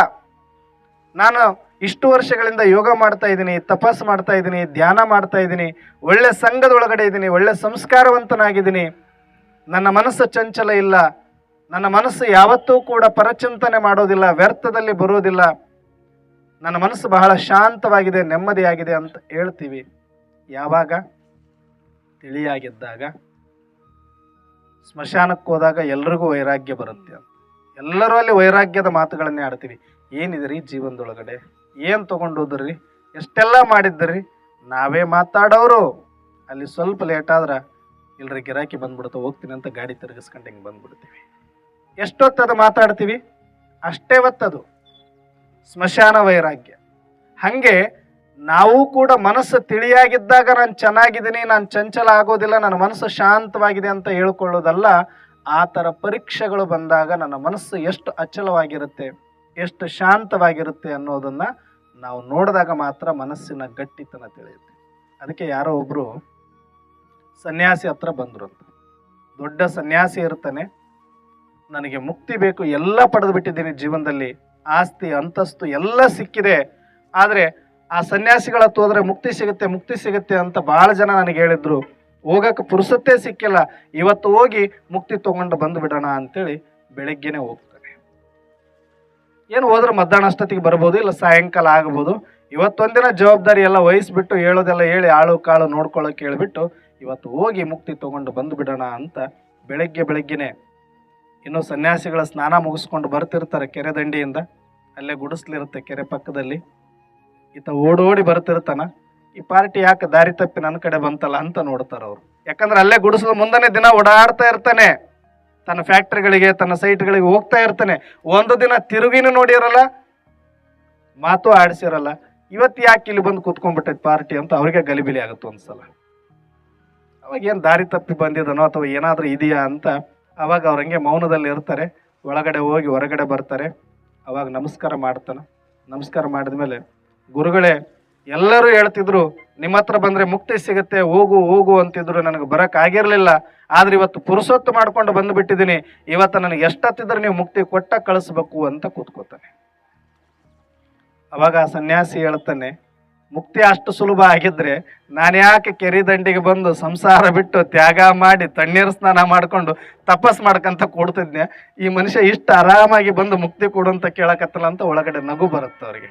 ನಾನು ಇಷ್ಟು ವರ್ಷಗಳಿಂದ ಯೋಗ ಮಾಡ್ತಾ ಇದ್ದೀನಿ ತಪಸ್ಸು ಮಾಡ್ತಾ ಇದ್ದೀನಿ, ಧ್ಯಾನ ಮಾಡ್ತಾ ಇದ್ದೀನಿ, ಒಳ್ಳೆ ಸಂಘದೊಳಗಡೆ ಇದ್ದೀನಿ, ಒಳ್ಳೆ ಸಂಸ್ಕಾರವಂತನಾಗಿದ್ದೀನಿ. ನನ್ನ ಮನಸ್ಸು ಚಂಚಲ ಇಲ್ಲ. ನನ್ನ ಮನಸ್ಸು ಯಾವತ್ತೂ ಕೂಡ ಪರಚಿಂತನೆ ಮಾಡೋದಿಲ್ಲ, ವ್ಯರ್ಥದಲ್ಲಿ ಬರೋದಿಲ್ಲ. ನನ್ನ ಮನಸ್ಸು ಬಹಳ ಶಾಂತವಾಗಿದೆ, ನೆಮ್ಮದಿಯಾಗಿದೆ ಅಂತ ಹೇಳ್ತೀವಿ. ಯಾವಾಗ ತಿಳಿಯಾಗಿದ್ದಾಗ ಸ್ಮಶಾನಕ್ಕೆ ಹೋದಾಗ ಎಲ್ರಿಗೂ ವೈರಾಗ್ಯ ಬರುತ್ತೆ ಅಂತ. ಎಲ್ಲರೂ ಅಲ್ಲಿ ವೈರಾಗ್ಯದ ಮಾತುಗಳನ್ನೇ ಆಡ್ತೀವಿ. ಏನಿದ್ರಿ ಜೀವನದೊಳಗಡೆ? ಏನು ತೊಗೊಂಡು ಹೋದ್ರಿ? ಎಷ್ಟೆಲ್ಲ ಮಾಡಿದ್ರಿ? ನಾವೇ ಮಾತಾಡೋರು. ಅಲ್ಲಿ ಸ್ವಲ್ಪ ಲೇಟ್ ಆದ್ರೆ ಇಲ್ರಿ ಗಿರಾಕಿ ಬಂದ್ಬಿಡುತ್ತೆ ಹೋಗ್ತೀನಿ ಅಂತ ಗಾಡಿ ತಿರುಗಿಸ್ಕೊಂಡು ಹಿಂಗೆ ಬಂದ್ಬಿಡ್ತೀವಿ. ಅದು ಮಾತಾಡ್ತೀವಿ? ಅಷ್ಟೇ ಹೊತ್ತದು. ಸ್ಮಶಾನ ವೈರಾಗ್ಯ. ಹಾಗೆ ನಾವು ಕೂಡ ಮನಸ್ಸು ತಿಳಿಯಾಗಿದ್ದಾಗ ನಾನು ಚೆನ್ನಾಗಿದ್ದೀನಿ, ನಾನು ಚಂಚಲ ಆಗೋದಿಲ್ಲ, ನನ್ನ ಮನಸ್ಸು ಶಾಂತವಾಗಿದೆ ಅಂತ ಹೇಳ್ಕೊಳ್ಳೋದಲ್ಲ, ಆ ಥರ ಪರೀಕ್ಷೆಗಳು ಬಂದಾಗ ನನ್ನ ಮನಸ್ಸು ಎಷ್ಟು ಅಚಲವಾಗಿರುತ್ತೆ, ಎಷ್ಟು ಶಾಂತವಾಗಿರುತ್ತೆ ಅನ್ನೋದನ್ನು ನಾವು ನೋಡಿದಾಗ ಮಾತ್ರ ಮನಸ್ಸಿನ ಗಟ್ಟಿತನ ತಿಳಿಯುತ್ತೆ. ಅದಕ್ಕೆ ಯಾರೋ ಒಬ್ಬರು ಸನ್ಯಾಸಿ ಹತ್ರ ಬಂದರು ಅಂತ. ದೊಡ್ಡ ಸನ್ಯಾಸಿ ಇರ್ತಾನೆ. ನನಗೆ ಮುಕ್ತಿ ಬೇಕು, ಎಲ್ಲ ಪಡೆದು ಬಿಟ್ಟಿದ್ದೀನಿ ಜೀವನದಲ್ಲಿ. ಆಸ್ತಿ, ಅಂತಸ್ತು ಎಲ್ಲ ಸಿಕ್ಕಿದೆ. ಆದರೆ ಆ ಸನ್ಯಾಸಿಗಳ ಹೋದ್ರೆ ಮುಕ್ತಿ ಸಿಗುತ್ತೆ ಮುಕ್ತಿ ಸಿಗುತ್ತೆ ಅಂತ ಬಹಳ ಜನ ನನಗೆ ಹೇಳಿದ್ರು. ಹೋಗಕ್ಕೆ ಪುರುಸತ್ತೇ ಸಿಕ್ಕಿಲ್ಲ. ಇವತ್ತು ಹೋಗಿ ಮುಕ್ತಿ ತಗೊಂಡು ಬಂದು ಬಿಡೋಣ ಅಂತೇಳಿ ಬೆಳಗ್ಗೆನೆ ಹೋಗ್ತಾನೆ ಏನು ಹೋದ್ರೆ ಮಧ್ಯಾಹ್ನ ಅಷ್ಟೊತ್ತಿಗೆ ಬರ್ಬೋದು, ಇಲ್ಲ ಸಾಯಂಕಾಲ ಆಗ್ಬೋದು. ಇವತ್ತೊಂದಿನ ಜವಾಬ್ದಾರಿ ಎಲ್ಲ ವಹಿಸ್ಬಿಟ್ಟು ಹೇಳೋದೆಲ್ಲ ಹೇಳಿ ಆಳು ಕಾಳು ನೋಡ್ಕೊಳ್ಳೋಕೆ ಹೇಳಿಬಿಟ್ಟು ಇವತ್ತು ಹೋಗಿ ಮುಕ್ತಿ ತಗೊಂಡು ಬಂದು ಬಿಡೋಣ ಅಂತ ಬೆಳಗ್ಗೆ ಬೆಳಗ್ಗೆನೆ ಇನ್ನು ಸನ್ಯಾಸಿಗಳ ಸ್ನಾನ ಮುಗಿಸ್ಕೊಂಡು ಬರ್ತಿರ್ತಾರೆ ಕೆರೆ ದಂಡಿಯಿಂದ. ಅಲ್ಲೇ ಗುಡಿಸ್ಲಿರುತ್ತೆ ಕೆರೆ ಪಕ್ಕದಲ್ಲಿ. ಈತ ಓಡೋಡಿ ಬರ್ತಿರ್ತಾನ, ಈ ಪಾರ್ಟಿ ಯಾಕೆ ದಾರಿ ತಪ್ಪಿ ನನ್ನ ಕಡೆ ಬಂತಲ್ಲ ಅಂತ ನೋಡ್ತಾರ ಅವರು. ಯಾಕಂದ್ರೆ ಅಲ್ಲೇ ಗುಡಿಸಲು ಮುಂದನೇ ದಿನ ಓಡಾಡ್ತಾ ಇರ್ತಾನೆ. ತನ್ನ ಫ್ಯಾಕ್ಟ್ರಿಗಳಿಗೆ, ತನ್ನ ಸೈಟ್ಗಳಿಗೆ ಹೋಗ್ತಾ ಇರ್ತಾನೆ. ಒಂದು ದಿನ ತಿರುಗಿನೂ ನೋಡಿರಲ್ಲ, ಮಾತು ಆಡಿಸಿರಲ್ಲ. ಇವತ್ತು ಯಾಕೆ ಇಲ್ಲಿ ಬಂದು ಕೂತ್ಕೊಂಡ್ಬಿಟ್ಟೈತೆ ಪಾರ್ಟಿ ಅಂತ ಅವ್ರಿಗೆ ಗಲಿಬಿಲಿ ಆಗುತ್ತೆ ಒಂದ್ಸಲ. ಅವಾಗ ಏನು ದಾರಿ ತಪ್ಪಿ ಬಂದಿದನೋ ಅಥವಾ ಏನಾದರೂ ಇದೆಯಾ ಅಂತ ಅವಾಗ ಅವ್ರ ಹಂಗೆ ಮೌನದಲ್ಲಿ ಇರ್ತಾರೆ. ಒಳಗಡೆ ಹೋಗಿ ಹೊರಗಡೆ ಬರ್ತಾರೆ. ಅವಾಗ ನಮಸ್ಕಾರ ಮಾಡ್ತಾನೆ. ನಮಸ್ಕಾರ ಮಾಡಿದ್ಮೇಲೆ ಗುರುಗಳೇ, ಎಲ್ಲರೂ ಹೇಳ್ತಿದ್ರು, ನಿಮ್ಮ ಹತ್ರ ಬಂದ್ರೆ ಮುಕ್ತಿ ಸಿಗುತ್ತೆ, ಹೋಗು ಹೋಗು ಅಂತಿದ್ರು. ನನಗೆ ಬರೋಕ್ಕಾಗಿರಲಿಲ್ಲ ಆದ್ರೆ ಇವತ್ತು ಪುರುಸೊತ್ತು ಮಾಡ್ಕೊಂಡು ಬಂದ್ಬಿಟ್ಟಿದ್ದೀನಿ. ಇವತ್ತು ನನಗೆ ಎಷ್ಟತ್ತಿದ್ರೆ ನೀವು ಮುಕ್ತಿ ಕೊಟ್ಟ ಕಳಿಸ್ಬೇಕು ಅಂತ ಕೂತ್ಕೋತಾನೆ. ಅವಾಗ ಆ ಸನ್ಯಾಸಿ ಹೇಳ್ತಾನೆ, ಮುಕ್ತಿ ಅಷ್ಟು ಸುಲಭ ಆಗಿದ್ರೆ ನಾನು ಯಾಕೆ ಕೆರೆ ದಂಡಿಗೆ ಬಂದು ಸಂಸಾರ ಬಿಟ್ಟು ತ್ಯಾಗ ಮಾಡಿ ತಣ್ಣೀರು ಸ್ನಾನ ಮಾಡ್ಕೊಂಡು ತಪಸ್ ಮಾಡ್ಕಂತ ಕೊಡ್ತಿದ್ನೆ? ಈ ಮನುಷ್ಯ ಇಷ್ಟು ಆರಾಮಾಗಿ ಬಂದು ಮುಕ್ತಿ ಕೊಡು ಅಂತ ಕೇಳಕತ್ತಲ್ಲ ಅಂತ ಒಳಗಡೆ ನಗು ಬರುತ್ತೆ ಅವ್ರಿಗೆ.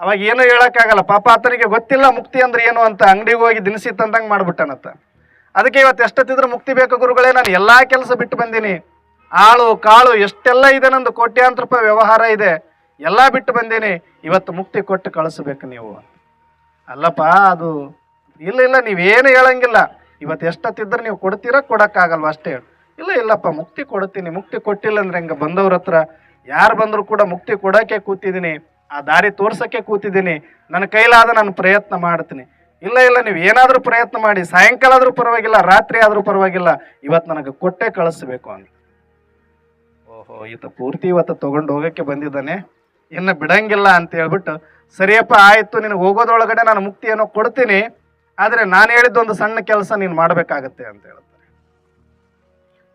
ಅವಾಗ ಏನು ಹೇಳೋಕ್ಕಾಗಲ್ಲ. ಪಾಪ ಆತನಿಗೆ ಗೊತ್ತಿಲ್ಲ ಮುಕ್ತಿ ಅಂದ್ರೆ ಏನು ಅಂತ ಅಂಗಡಿಗೆ ಹೋಗಿ ದಿನಸಿ ತಂದಂಗೆ ಮಾಡ್ಬಿಟ್ಟನತ್ತ ಅದಕ್ಕೆ ಇವತ್ತು ಎಷ್ಟೊತ್ತಿದ್ರು ಮುಕ್ತಿ ಬೇಕು ಗುರುಗಳೇ, ನಾನು ಎಲ್ಲ ಕೆಲಸ ಬಿಟ್ಟು ಬಂದೀನಿ. ಆಳು, ಕಾಳು, ಎಷ್ಟೆಲ್ಲ ಇದೆ ನಂದು ಕೋಟ್ಯಾಂತರ ರೂಪಾಯಿ ವ್ಯವಹಾರ ಇದೆ, ಎಲ್ಲ ಬಿಟ್ಟು ಬಂದೀನಿ. ಇವತ್ತು ಮುಕ್ತಿ ಕೊಟ್ಟು ಕಳಿಸ್ಬೇಕು ನೀವು. ಅಲ್ಲಪ್ಪ, ಅದು ಇಲ್ಲ ಇಲ್ಲ, ನೀವೇನು ಹೇಳಂಗಿಲ್ಲ. ಇವತ್ತು ಎಷ್ಟೊತ್ತಿದ್ರೆ ನೀವು ಕೊಡ್ತೀರಾ, ಕೊಡೋಕ್ಕಾಗಲ್ವ ಅಷ್ಟೇ ಇಲ್ಲ, ಇಲ್ಲಪ್ಪ, ಮುಕ್ತಿ ಕೊಡ್ತೀನಿ. ಮುಕ್ತಿ ಕೊಟ್ಟಿಲ್ಲ ಅಂದ್ರೆ ಹೆಂಗೆ ಬಂದವ್ರ ಹತ್ರ? ಯಾರು ಬಂದರೂ ಕೂಡ ಮುಕ್ತಿ ಕೊಡೋಕೆ ಕೂತಿದ್ದೀನಿ. ಆ ದಾರಿ ತೋರ್ಸೋಕ್ಕೆ ಕೂತಿದ್ದೀನಿ. ನನ್ನ ಕೈಲಾದ ನಾನು ಪ್ರಯತ್ನ ಮಾಡ್ತೀನಿ. ಇಲ್ಲ ಇಲ್ಲ, ನೀವು ಏನಾದರೂ ಪ್ರಯತ್ನ ಮಾಡಿ. ಸಾಯಂಕಾಲ ಆದರೂ ಪರವಾಗಿಲ್ಲ, ರಾತ್ರಿ ಆದರೂ ಪರವಾಗಿಲ್ಲ. ಇವತ್ತು ನನಗೆ ಕೊಟ್ಟೆ ಕಳಿಸ್ಬೇಕು ಅಂತ. ಓಹೋ, ಈತ ಪೂರ್ತಿ ಇವತ್ತು ತೊಗೊಂಡು ಹೋಗೋಕ್ಕೆ ಬಂದಿದ್ದಾನೆ. ಇನ್ನು ಬಿಡಂಗಿಲ್ಲ ಅಂತ ಹೇಳ್ಬಿಟ್ಟು, ಸರಿಯಪ್ಪ, ಆಯಿತು ನಿನಗೆ ಹೋಗೋದ್ರೊಳಗಡೆ ನಾನು ಮುಕ್ತಿಯನ್ನು ಕೊಡ್ತೀನಿ. ಆದರೆ ನಾನು ಹೇಳಿದ್ದೊಂದು ಸಣ್ಣ ಕೆಲಸ ನೀನು ಮಾಡಬೇಕಾಗತ್ತೆ ಅಂತ ಹೇಳ್ತಾರೆ.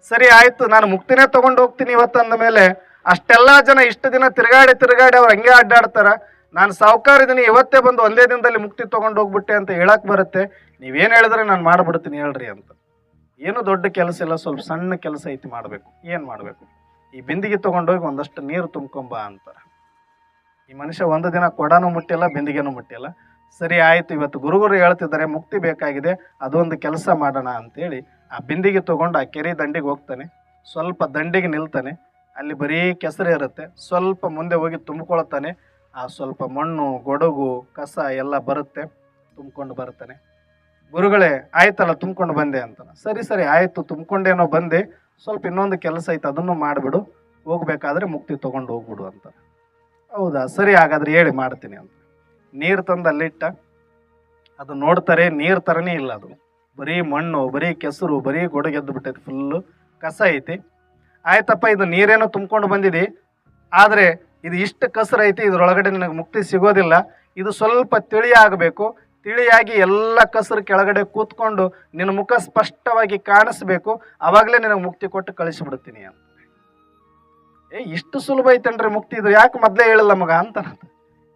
ಸರಿ, ಆಯಿತು, ನಾನು ಮುಕ್ತಿನೇ ತೊಗೊಂಡು ಹೋಗ್ತೀನಿ ಇವತ್ತು ಅಂದ ಮೇಲೆ. ಅಷ್ಟೆಲ್ಲ ಜನ ಇಷ್ಟು ದಿನ ತಿರುಗಾಡಿ ತಿರುಗಾಡಿ ಅವ್ರು ಹಂಗೆ ಅಡ್ಡಾಡ್ತಾರ. ನಾನು ಸಾವುಕಾರ ಇವತ್ತೇ ಬಂದು ಒಂದೇ ದಿನದಲ್ಲಿ ಮುಕ್ತಿ ತಗೊಂಡು ಹೋಗ್ಬಿಟ್ಟೆ ಅಂತ ಹೇಳಕ್ ಬರುತ್ತೆ. ನೀವೇನು ಹೇಳಿದ್ರೆ ನಾನು ಮಾಡ್ಬಿಡ್ತೀನಿ ಹೇಳ್ರಿ ಅಂತ. ಏನು ದೊಡ್ಡ ಕೆಲಸ ಇಲ್ಲ, ಸ್ವಲ್ಪ ಸಣ್ಣ ಕೆಲಸ ಐತಿ ಮಾಡಬೇಕು. ಏನು ಮಾಡಬೇಕು? ಈ ಬಿಂದಿಗೆ ತೊಗೊಂಡೋಗಿ ಒಂದಷ್ಟು ನೀರು ತುಂಬ್ಕೊಂಬ ಅಂತಾರೆ ಈ ಮನುಷ್ಯ ಒಂದು ದಿನ ಕೊಡನೂ ಮುಟ್ಟಿಲ್ಲ, ಬಿಂದಿಗೆನೂ ಮುಟ್ಟಿಲ್ಲ. ಸರಿ ಆಯಿತು, ಇವತ್ತು ಗುರುಗುರು ಹೇಳ್ತಿದ್ದಾರೆ, ಮುಕ್ತಿ ಬೇಕಾಗಿದೆ, ಅದೊಂದು ಕೆಲಸ ಮಾಡೋಣ ಅಂತೇಳಿ ಆ ಬಿಂದಿಗೆ ತೊಗೊಂಡು ಆ ಕೆರೆ ದಂಡಿಗೆ ಹೋಗ್ತಾನೆ. ಸ್ವಲ್ಪ ದಂಡಿಗೆ ನಿಲ್ತಾನೆ. ಅಲ್ಲಿ ಬರೀ ಕೆಸರು ಇರುತ್ತೆ. ಸ್ವಲ್ಪ ಮುಂದೆ ಹೋಗಿ ತುಂಬಿಕೊಳ್ತಾನೆ. ಆ ಸ್ವಲ್ಪ ಮಣ್ಣು, ಗೊಡಗು, ಕಸ ಎಲ್ಲ ಬರುತ್ತೆ. ತುಂಬ್ಕೊಂಡು ಬರ್ತಾನೆ. ಗುರುಗಳೇ, ಆಯ್ತಲ್ಲ ತುಂಬ್ಕೊಂಡು ಬಂದೆ ಅಂತ. ಸರಿ ಸರಿ, ಆಯಿತು, ತುಂಬಿಕೊಂಡೇನೋ ಬಂದೆ. ಸ್ವಲ್ಪ ಇನ್ನೊಂದು ಕೆಲಸ ಐತೆ ಅದನ್ನು ಮಾಡಿಬಿಡು. ಹೋಗ್ಬೇಕಾದ್ರೆ ಮುಕ್ತಿ ತೊಗೊಂಡು ಹೋಗ್ಬಿಡು ಅಂತ. ಹೌದಾ? ಸರಿ, ಹಾಗಾದ್ರೆ ಹೇಳಿ, ಮಾಡ್ತೀನಿ ಅಂತ. ನೀರು ತಂದು ಅಲ್ಲಿಟ್ಟ ಅದು ನೋಡ್ತಾರೆ, ನೀರು ಥರನೇ ಇಲ್ಲ ಅದು. ಬರೀ ಮಣ್ಣು, ಬರೀ ಕೆಸರು, ಬರೀ ಗೊಡಗೆದ್ದು ಬಿಟ್ಟೈತೆ ಫುಲ್ಲು ಕಸ ಐತಿ. ಆಯ್ತಪ್ಪ, ಇದು ನೀರೇನೋ ತುಂಬ್ಕೊಂಡು ಬಂದಿದೆ. ಆದರೆ ಇದು ಇಷ್ಟು ಕಸರು ಐತಿ, ಇದರೊಳಗಡೆ ನಿನಗೆ ಮುಕ್ತಿ ಸಿಗೋದಿಲ್ಲ. ಇದು ಸ್ವಲ್ಪ ತಿಳಿಯಾಗಬೇಕು. ತಿಳಿಯಾಗಿ ಎಲ್ಲ ಕಸರು ಕೆಳಗಡೆ ಕೂತ್ಕೊಂಡು ನಿನ್ನ ಮುಖ ಸ್ಪಷ್ಟವಾಗಿ ಕಾಣಿಸ್ಬೇಕು. ಆವಾಗಲೇ ನಿನಗೆ ಮುಕ್ತಿ ಕೊಟ್ಟು ಕಳಿಸಿಬಿಡ್ತೀನಿ ಅಂತ. ಏ, ಇಷ್ಟು ಸುಲಭ ಐತನ್ರಿ ಮುಕ್ತಿ, ಇದು ಯಾಕೆ ಮೊದಲೇ ಹೇಳಿಲ್ಲ ಮಗ ಅಂತ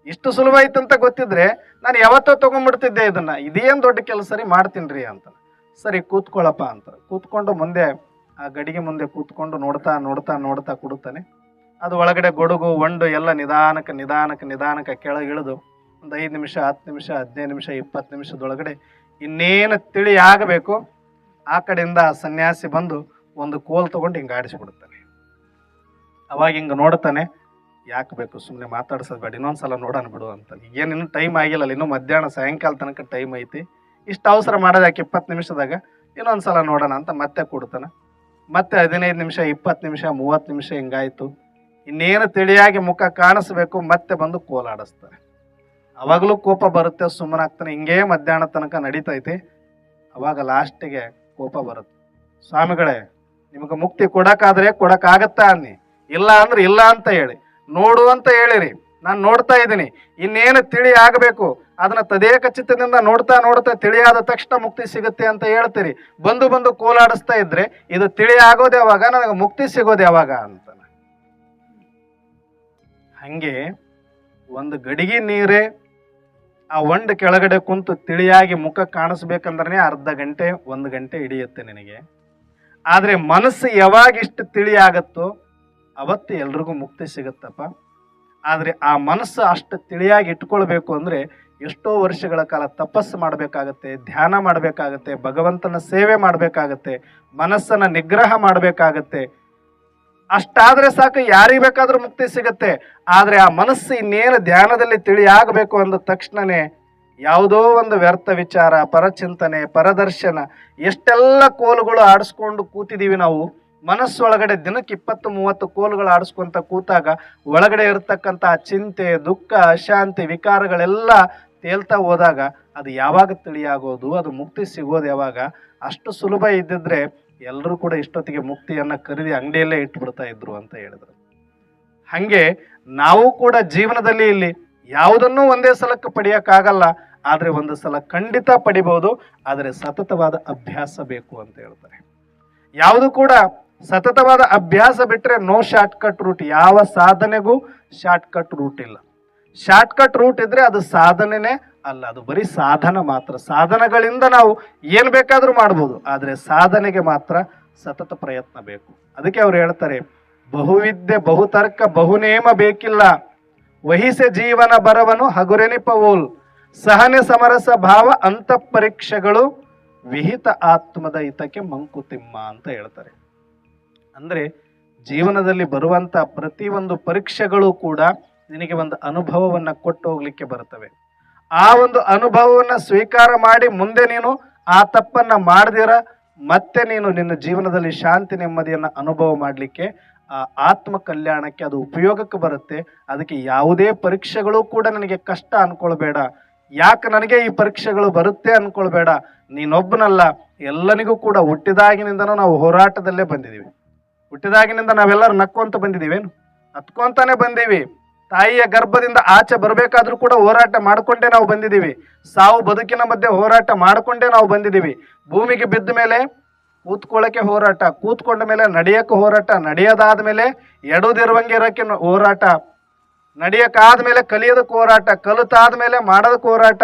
ಇಷ್ಟು ಸುಲಭ ಐತಂತ ಗೊತ್ತಿದ್ರೆ ನಾನು ಯಾವತ್ತೋ ತೊಗೊಂಡ್ಬಿಡ್ತಿದ್ದೆ ಇದನ್ನು. ಇದೇನು ದೊಡ್ಡ ಕೆಲಸ ರೀ, ಮಾಡ್ತೀನಿ ರೀ ಅಂತ. ಸರಿ ಕೂತ್ಕೊಳ್ಳಪ್ಪ ಅಂತ. ಕೂತ್ಕೊಂಡು ಮುಂದೆ ಆ ಗಡಿಗೆ ಮುಂದೆ ಕೂತ್ಕೊಂಡು ನೋಡ್ತಾ ನೋಡ್ತಾ ನೋಡ್ತಾ ಕುಡುತ್ತಾನೆ. ಅದು ಒಳಗಡೆ ಗೊಡುಗು, ಒಂಡು, ಎಲ್ಲ ನಿಧಾನಕ್ಕೆ ನಿಧಾನಕ್ಕೆ ನಿಧಾನಕ್ಕೆ ಕೆಳಗಿಳಿದು ಒಂದು ಐದು ನಿಮಿಷ, ಹತ್ತು ನಿಮಿಷ, ಹದಿನೈದು ನಿಮಿಷ, ಇಪ್ಪತ್ತು ನಿಮಿಷದೊಳಗಡೆ ಇನ್ನೇನು ತಿಳಿ ಆಗಬೇಕು ಆ ಕಡೆಯಿಂದ ಸನ್ಯಾಸಿ ಬಂದು ಒಂದು ಕೋಲ್ ತೊಗೊಂಡು ಹಿಂಗೆ ಆಡಿಸಿಬಿಡುತ್ತಾನೆ. ಅವಾಗ ಹಿಂಗೆ ನೋಡ್ತಾನೆ, ಯಾಕೆ ಬೇಕು ಸುಮ್ಮನೆ ಮಾತಾಡ್ಸೋದು ಬೇಡ, ಇನ್ನೊಂದ್ಸಲ ನೋಡೋಣ ಬಿಡು ಅಂತ. ಏನು ಇನ್ನೂ ಟೈಮ್ ಆಗಿಲ್ಲ ಇನ್ನೂ ಮಧ್ಯಾಹ್ನ, ಸಾಯಂಕಾಲ ತನಕ ಟೈಮ್ ಐತಿ. ಇಷ್ಟು ಅವಸರ ಮಾಡೋದು ಯಾಕೆ ಇಪ್ಪತ್ತು ನಿಮಿಷದಾಗ ಇನ್ನೊಂದು ಸಲ ನೋಡೋಣ ಅಂತ ಮತ್ತೆ ಕೊಡ್ತಾನೆ. ಮತ್ತೆ ಹದಿನೈದು ನಿಮಿಷ, ಇಪ್ಪತ್ತು ನಿಮಿಷ, ಮೂವತ್ತು ನಿಮಿಷ ಹಿಂಗಾಯಿತು. ಇನ್ನೇನು ತಿಳಿಯಾಗಿ ಮುಖ ಕಾಣಿಸ್ಬೇಕು, ಮತ್ತೆ ಬಂದು ಕೋಲಾಡಿಸ್ತಾರೆ. ಅವಾಗಲೂ ಕೋಪ ಬರುತ್ತೆ ಸುಮ್ಮನಾಗ್ತಾನೆ ಹಿಂಗೇ ಮಧ್ಯಾಹ್ನ ತನಕ ನಡೀತೈತಿ. ಅವಾಗ ಲಾಸ್ಟಿಗೆ ಕೋಪ ಬರುತ್ತೆ. ಸ್ವಾಮಿಗಳೇ, ನಿಮಗೆ ಮುಕ್ತಿ ಕೊಡೋಕ್ಕಾದ್ರೆ ಕೊಡೋಕ್ಕಾಗತ್ತಾ ಅನ್ನಿ? ಇಲ್ಲ ಅಂದ್ರೆ ಇಲ್ಲ ಅಂತ ಹೇಳಿ. ನೋಡು ಅಂತ ಹೇಳಿರಿ. ನಾನು ನೋಡ್ತಾ ಇದ್ದೀನಿ. ಇನ್ನೇನು ತಿಳಿ ಆಗಬೇಕು ಅದನ್ನ ತದೇಕ ಚಿತ್ತದಿಂದ ನೋಡ್ತಾ ನೋಡ್ತಾ ತಿಳಿಯಾದ ತಕ್ಷಣ ಮುಕ್ತಿ ಸಿಗುತ್ತೆ ಅಂತ ಹೇಳ್ತೀರಿ. ಬಂದು ಬಂದು ಕೋಲಾಡಿಸ್ತಾ ಇದ್ರೆ ಇದು ತಿಳಿ ಆಗೋದು ಯಾವಾಗ? ನನಗೆ ಮುಕ್ತಿ ಸಿಗೋದು ಯಾವಾಗ ಅಂತ. ಹಂಗೆ ಒಂದು ಗಡಿಗೆ ನೀರೇ ಆ ಒಂಡ್ ಕೆಳಗಡೆ ಕುಂತು ತಿಳಿಯಾಗಿ ಮುಖ ಕಾಣಿಸ್ಬೇಕಂದ್ರೆ ಅರ್ಧ ಗಂಟೆ, ಒಂದು ಗಂಟೆ ಹಿಡಿಯುತ್ತೆ ನಿನಗೆ. ಆದರೆ ಮನಸ್ಸು ಯಾವಾಗ ಇಷ್ಟು ತಿಳಿ ಅವತ್ತು ಎಲ್ರಿಗೂ ಮುಕ್ತಿ ಸಿಗುತ್ತಪ್ಪ. ಆದರೆ ಆ ಮನಸ್ಸು ಅಷ್ಟು ತಿಳಿಯಾಗಿ ಇಟ್ಕೊಳ್ಬೇಕು ಅಂದರೆ ಎಷ್ಟೋ ವರ್ಷಗಳ ಕಾಲ ತಪಸ್ಸು ಮಾಡಬೇಕಾಗತ್ತೆ, ಧ್ಯಾನ ಮಾಡಬೇಕಾಗತ್ತೆ, ಭಗವಂತನ ಸೇವೆ ಮಾಡಬೇಕಾಗತ್ತೆ, ಮನಸ್ಸನ್ನು ನಿಗ್ರಹ ಮಾಡಬೇಕಾಗತ್ತೆ. ಅಷ್ಟಾದರೆ ಸಾಕು, ಯಾರಿಗೆ ಬೇಕಾದರೂ ಮುಕ್ತಿ ಸಿಗುತ್ತೆ. ಆದರೆ ಆ ಮನಸ್ಸು ಇನ್ನೇನು ಧ್ಯಾನದಲ್ಲಿ ತಿಳಿಯಾಗಬೇಕು ಅಂದ ತಕ್ಷಣವೇ ಯಾವುದೋ ಒಂದು ವ್ಯರ್ಥ ವಿಚಾರ, ಪರಚಿಂತನೆ, ಪರದರ್ಶನ, ಎಷ್ಟೆಲ್ಲ ಕೋಲುಗಳು ಆಡಿಸ್ಕೊಂಡು ಕೂತಿದ್ದೀವಿ ನಾವು, ಮನಸ್ಸೊಳಗಡೆ ದಿನಕ್ಕೆ ಇಪ್ಪತ್ತು, ಮೂವತ್ತು ಕೋಲುಗಳು ಆಡಿಸ್ಕೊಂತ ಕೂತಾಗ, ಒಳಗಡೆ ಇರತಕ್ಕಂಥ ಚಿಂತೆ, ದುಃಖ, ಅಶಾಂತಿ, ವಿಕಾರಗಳೆಲ್ಲ ತೇಲ್ತಾ ಹೋದಾಗ ಅದು ಯಾವಾಗ ತಿಳಿಯಾಗೋದು, ಅದು ಮುಕ್ತಿ ಸಿಗೋದು ಯಾವಾಗ, ಅಷ್ಟು ಸುಲಭ ಇದ್ದಿದ್ರೆ ಎಲ್ಲರೂ ಕೂಡ ಇಷ್ಟೊತ್ತಿಗೆ ಮುಕ್ತಿಯನ್ನ ಖರೀದಿ ಅಂಗಡಿಯಲ್ಲೇ ಇಟ್ಬಿಡ್ತಾ ಇದ್ರು ಅಂತ ಹೇಳಿದ್ರು. ಹಂಗೆ ನಾವು ಕೂಡ ಜೀವನದಲ್ಲಿ ಇಲ್ಲಿ ಯಾವುದನ್ನೂ ಒಂದೇ ಸಲಕ್ಕೆ ಪಡೆಯೋಕ್ಕಾಗಲ್ಲ, ಆದರೆ ಒಂದು ಸಲ ಖಂಡಿತ ಪಡಿಬಹುದು ಆದರೆ ಸತತವಾದ ಅಭ್ಯಾಸ ಬೇಕು ಅಂತ ಹೇಳ್ತಾರೆ. ಯಾವುದು ಕೂಡ ಸತತವಾದ ಅಭ್ಯಾಸ ಬಿಟ್ಟರೆ ನೋ ಶಾರ್ಟ್ ಕಟ್ ರೂಟ್, ಯಾವ ಸಾಧನೆಗೂ ಶಾರ್ಟ್ ಕಟ್ ರೂಟ್ ಇಲ್ಲ. ಶಾರ್ಟ್ ಕಟ್ ರೂಟ್ ಇದ್ರೆ ಅದು ಸಾಧನೆನೇ ಅಲ್ಲ, ಅದು ಬರೀ ಸಾಧನ ಮಾತ್ರ. ಸಾಧನಗಳಿಂದ ನಾವು ಏನು ಬೇಕಾದರೂ ಮಾಡ್ಬೋದು, ಆದರೆ ಸಾಧನೆಗೆ ಮಾತ್ರ ಸತತ ಪ್ರಯತ್ನ ಬೇಕು. ಅದಕ್ಕೆ ಅವ್ರು ಹೇಳ್ತಾರೆ, ಬಹುವಿದ್ಯೆ, ಬಹುತರ್ಕ, ಬಹುನೇಮ ಬೇಕಿಲ್ಲ. ವಹಿಸೆ ಜೀವನ ಬರವನು ಹಗುರೆನಿಪವೋಲ್ ಸಹನೆ ಸಮರಸ ಭಾವ ಅಂತ ಪರೀಕ್ಷೆಗಳು ವಿಹಿತ ಆತ್ಮದ ಹಿತಕ್ಕೆ ಮಂಕುತಿಮ್ಮ ಅಂತ ಹೇಳ್ತಾರೆ. ಅಂದ್ರೆ ಜೀವನದಲ್ಲಿ ಬರುವಂತ ಪ್ರತಿಯೊಂದು ಪರೀಕ್ಷೆಗಳು ಕೂಡ ನಿನಗೆ ಒಂದು ಅನುಭವವನ್ನು ಕೊಟ್ಟು ಹೋಗ್ಲಿಕ್ಕೆ ಬರುತ್ತವೆ. ಆ ಒಂದು ಅನುಭವವನ್ನು ಸ್ವೀಕಾರ ಮಾಡಿ ಮುಂದೆ ನೀನು ಆ ತಪ್ಪನ್ನ ಮಾಡದಿರ, ಮತ್ತೆ ನೀನು ನಿನ್ನ ಜೀವನದಲ್ಲಿ ಶಾಂತಿ ನೆಮ್ಮದಿಯನ್ನು ಅನುಭವ ಮಾಡಲಿಕ್ಕೆ, ಆ ಆತ್ಮ ಕಲ್ಯಾಣಕ್ಕೆ ಅದು ಉಪಯೋಗಕ್ಕೆ ಬರುತ್ತೆ. ಅದಕ್ಕೆ ಯಾವುದೇ ಪರೀಕ್ಷೆಗಳು ಕೂಡ ನನಗೆ ಕಷ್ಟ ಅನ್ಕೊಳ್ಬೇಡ. ಯಾಕೆ ನನಗೆ ಈ ಪರೀಕ್ಷೆಗಳು ಬರುತ್ತೆ ಅನ್ಕೊಳ್ಬೇಡ. ನೀನೊಬ್ಬನಲ್ಲ, ಎಲ್ಲನಿಗೂ ಕೂಡ ಹುಟ್ಟಿದಾಗಿನಿಂದನೂ ನಾವು ಹೋರಾಟದಲ್ಲೇ ಬಂದಿದ್ದೀವಿ ಹುಟ್ಟಿದಾಗಿನಿಂದ ನಾವೆಲ್ಲರೂ ನಕ್ಕೊಂತ ಬಂದಿದ್ದೀವೇನು ಹತ್ಕೊಂತಾನೆ ಬಂದೀವಿ. ತಾಯಿಯ ಗರ್ಭದಿಂದ ಆಚೆ ಬರಬೇಕಾದ್ರೂ ಕೂಡ ಹೋರಾಟ ಮಾಡಿಕೊಂಡೇ ನಾವು ಬಂದಿದ್ದೀವಿ. ಸಾವು ಬದುಕಿನ ಮಧ್ಯೆ ಹೋರಾಟ ಮಾಡಿಕೊಂಡೇ ನಾವು ಬಂದಿದ್ದೀವಿ. ಭೂಮಿಗೆ ಬಿದ್ದ ಮೇಲೆ ಕೂತ್ಕೊಳ್ಳೋಕೆ ಹೋರಾಟ, ಕೂತ್ಕೊಂಡ ಮೇಲೆ ನಡೆಯೋಕೆ ಹೋರಾಟ, ನಡೆಯೋದಾದ ಮೇಲೆ ಎಡೋದಿರುವಂಗೆ ಇರೋಕ್ಕೆ ಹೋರಾಟ ನಡೆಯೋಕ್ಕಾದ ಮೇಲೆ ಕಲಿಯೋದಕ್ಕೆ ಹೋರಾಟ, ಕಲಿತಾದ ಮೇಲೆ ಮಾಡೋದಕ್ಕೆ ಹೋರಾಟ,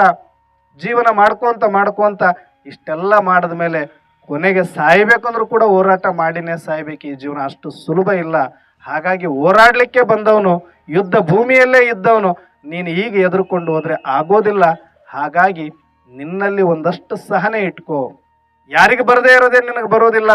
ಜೀವನ ಮಾಡ್ಕೊಂತ ಮಾಡ್ಕೊಂತ ಇಷ್ಟೆಲ್ಲ ಮಾಡಿದ ಮೇಲೆ ಕೊನೆಗೆ ಸಾಯ್ಬೇಕಂದ್ರೂ ಕೂಡ ಹೋರಾಟ ಮಾಡಿನೇ ಸಾಯ್ಬೇಕು. ಈ ಜೀವನ ಅಷ್ಟು ಸುಲಭ ಇಲ್ಲ. ಹಾಗಾಗಿ ಹೋರಾಡಲಿಕ್ಕೆ ಬಂದವನು, ಯುದ್ಧ ಭೂಮಿಯಲ್ಲೇ ಇದ್ದವನು, ನೀನು ಈಗ ಎದುರುಕೊಂಡು ಹೋದರೆ ಆಗೋದಿಲ್ಲ. ಹಾಗಾಗಿ ನಿನ್ನಲ್ಲಿ ಒಂದಷ್ಟು ಸಹನೆ ಇಟ್ಕೋ. ಯಾರಿಗೆ ಬರದೇ ಇರೋದೇ ನಿನಗೆ ಬರೋದಿಲ್ಲ.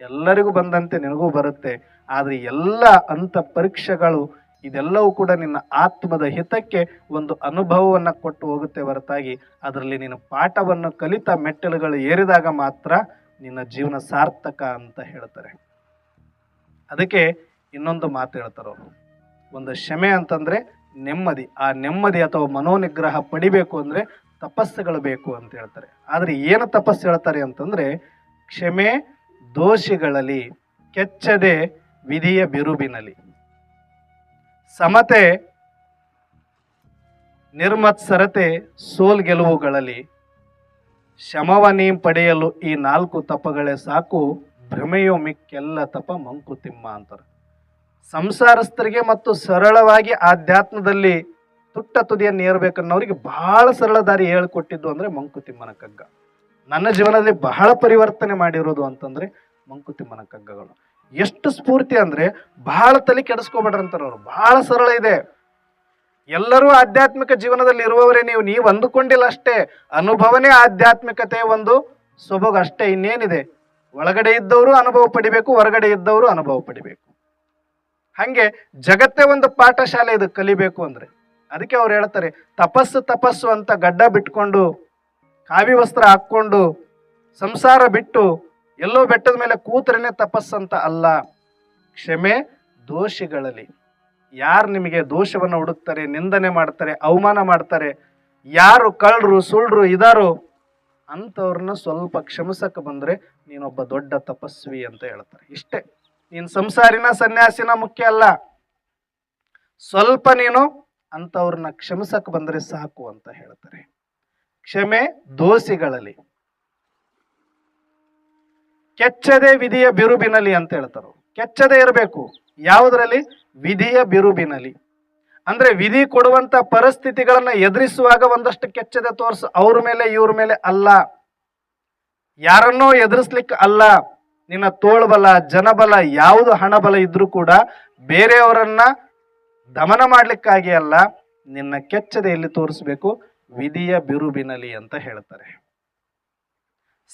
ಎಲ್ಲರಿಗೂ ಬಂದಂತೆ ನಿನಗೂ ಬರುತ್ತೆ. ಆದರೆ ಎಲ್ಲ ಅಂತ ಪರೀಕ್ಷೆಗಳು, ಇದೆಲ್ಲವೂ ಕೂಡ ನಿನ್ನ ಆತ್ಮದ ಹಿತಕ್ಕೆ ಒಂದು ಅನುಭವವನ್ನು ಕೊಟ್ಟು ಹೋಗುತ್ತೆ ಹೊರತಾಗಿ. ಅದರಲ್ಲಿ ನಿನ್ನ ಪಾಠವನ್ನು ಕಲಿತ ಮೆಟ್ಟಲುಗಳು ಏರಿದಾಗ ಮಾತ್ರ ನಿನ್ನ ಜೀವನ ಸಾರ್ಥಕ ಅಂತ ಹೇಳ್ತಾರೆ. ಅದಕ್ಕೆ ಇನ್ನೊಂದು ಮಾತು ಹೇಳ್ತಾರೆ ಅವರು. ಒಂದು ಕ್ಷಮೆ ಅಂತಂದರೆ ನೆಮ್ಮದಿ. ಆ ನೆಮ್ಮದಿ ಅಥವಾ ಮನೋನಿಗ್ರಹ ಪಡಿಬೇಕು ಅಂದರೆ ತಪಸ್ಸುಗಳು ಬೇಕು ಅಂತ ಹೇಳ್ತಾರೆ. ಆದರೆ ಏನು ತಪಸ್ಸು ಹೇಳ್ತಾರೆ ಅಂತಂದ್ರೆ ಕ್ಷಮೆ ದೋಷಿಗಳಲ್ಲಿ, ಕೆಚ್ಚದೆ ವಿಧಿಯ ಬಿರುಬಿನಲ್ಲಿ. ಸಮತೆ, ನಿರ್ಮತ್ಸರತೆ, ಸೋಲ್ ಗೆಲುವುಗಳಲ್ಲಿ. ಶಮವನಿ ಪಡೆಯಲು ಈ ನಾಲ್ಕು ತಪಗಳೇ ಸಾಕು, ಭ್ರಮೆಯು ಮಿಕ್ಕೆಲ್ಲ ತಪ ಮಂಕುತಿಮ್ಮ ಅಂತಾರೆ. ಸಂಸಾರಸ್ಥರಿಗೆ ಮತ್ತು ಸರಳವಾಗಿ ಆಧ್ಯಾತ್ಮದಲ್ಲಿ ತುಟ್ಟ ತುದಿಯನ್ನು ಏರ್ಬೇಕನ್ನೋರಿಗೆ ಬಹಳ ಸರಳ ದಾರಿ ಹೇಳ್ಕೊಟ್ಟಿದ್ದು ಅಂದ್ರೆ ಮಂಕುತಿಮ್ಮನ ಕಗ್ಗ. ನನ್ನ ಜೀವನದಲ್ಲಿ ಬಹಳ ಪರಿವರ್ತನೆ ಮಾಡಿರೋದು ಅಂತಂದ್ರೆ ಮಂಕುತಿಮ್ಮನ ಕಗ್ಗಗಳು. ಎಷ್ಟು ಸ್ಫೂರ್ತಿ ಅಂದ್ರೆ ಬಹಳ ತಲೆ ಕೆಡಿಸ್ಕೋಬೇಡ್ರಿ ಅಂತಾರೆ ಅವರು. ಬಹಳ ಸರಳ ಇದೆ. ಎಲ್ಲರೂ ಆಧ್ಯಾತ್ಮಿಕ ಜೀವನದಲ್ಲಿ ಇರುವವರೇ ನೀವು. ನೀವು ಅಂದುಕೊಂಡಿಲ್ಲ ಅಷ್ಟೇ. ಅನುಭವನೇ ಆಧ್ಯಾತ್ಮಿಕತೆ ಒಂದು ಸೊಬಗು ಅಷ್ಟೇ ಇನ್ನೇನಿದೆ. ಒಳಗಡೆ ಇದ್ದವರು ಅನುಭವ ಪಡಿಬೇಕು, ಹೊರಗಡೆ ಇದ್ದವರು ಅನುಭವ ಪಡಿಬೇಕು. ಹಂಗೆ ಜಗತ್ತೇ ಒಂದು ಪಾಠಶಾಲೆ ಇದು ಕಲಿಬೇಕು ಅಂದ್ರೆ. ಅದಕ್ಕೆ ಅವ್ರು ಹೇಳ್ತಾರೆ, ತಪಸ್ಸು ತಪಸ್ಸು ಅಂತ ಗಡ್ಡ ಬಿಟ್ಕೊಂಡು, ಕಾವಿ ವಸ್ತ್ರ ಹಾಕ್ಕೊಂಡು, ಸಂಸಾರ ಬಿಟ್ಟು, ಎಲ್ಲೋ ಬೆಟ್ಟದ ಮೇಲೆ ಕೂತ್ರೇನೆ ತಪಸ್ಸಂತ ಅಲ್ಲ. ಕ್ಷಮೆ ದೋಷಿಗಳಲ್ಲಿ. ಯಾರು ನಿಮಗೆ ದೋಷವನ್ನು ಹುಡುಕ್ತಾರೆ, ನಿಂದನೆ ಮಾಡ್ತಾರೆ, ಅವಮಾನ ಮಾಡ್ತಾರೆ, ಯಾರು ಕಳ್ಳರು, ಸುಳ್ರು, ಇದಾರೋ, ಅಂಥವ್ರನ್ನ ಸ್ವಲ್ಪ ಕ್ಷಮಿಸಕ್ಕೆ ಬಂದರೆ ನೀನೊಬ್ಬ ದೊಡ್ಡ ತಪಸ್ವಿ ಅಂತ ಹೇಳ್ತಾರೆ. ಇಷ್ಟೇ. ನೀನು ಸಂಸಾರಿನ ಸನ್ಯಾಸಿನ ಮುಖ್ಯ ಅಲ್ಲ. ಸ್ವಲ್ಪ ನೀನು ಅಂಥವ್ರನ್ನ ಕ್ಷಮಿಸಕ್ಕೆ ಬಂದರೆ ಸಾಕು ಅಂತ ಹೇಳ್ತಾರೆ. ಕ್ಷಮೆ ದೋಸಿಗಳಲ್ಲಿ ಕೆಚ್ಚದೆ ವಿಧಿಯ ಬಿರುಬಿನಲಿ ಅಂತ ಹೇಳ್ತಾರೆ ಕೆಚ್ಚದೆ ಇರಬೇಕು. ಯಾವುದರಲ್ಲಿ? ವಿಧಿಯ ಬಿರುಬಿನಲಿ ಅಂದ್ರೆ ವಿಧಿ ಕೊಡುವಂತ ಪರಿಸ್ಥಿತಿಗಳನ್ನ ಎದುರಿಸುವಾಗ ಒಂದಷ್ಟು ಕೆಚ್ಚದೆ ತೋರಿಸು. ಅವ್ರ ಮೇಲೆ, ಇವ್ರ ಮೇಲೆ ಅಲ್ಲ. ಯಾರನ್ನೋ ಎದುರಿಸ್ಲಿಕ್ಕೆ ಅಲ್ಲ. ನಿನ್ನ ತೋಳ್ಬಲ ಜನಬಲ ಯಾವುದು ಹಣಬಲ ಇದ್ರೂ ಕೂಡ ಬೇರೆಯವರನ್ನ ದಮನ ಮಾಡಲಿಕ್ಕಾಗಿ ಅಲ್ಲ, ನಿನ್ನ ಕೆಚ್ಚದೆ ಎಲ್ಲಿ ತೋರಿಸ್ಬೇಕು, ವಿಧಿಯ ಬಿರುಬಿನಲಿ ಅಂತ ಹೇಳ್ತಾರೆ.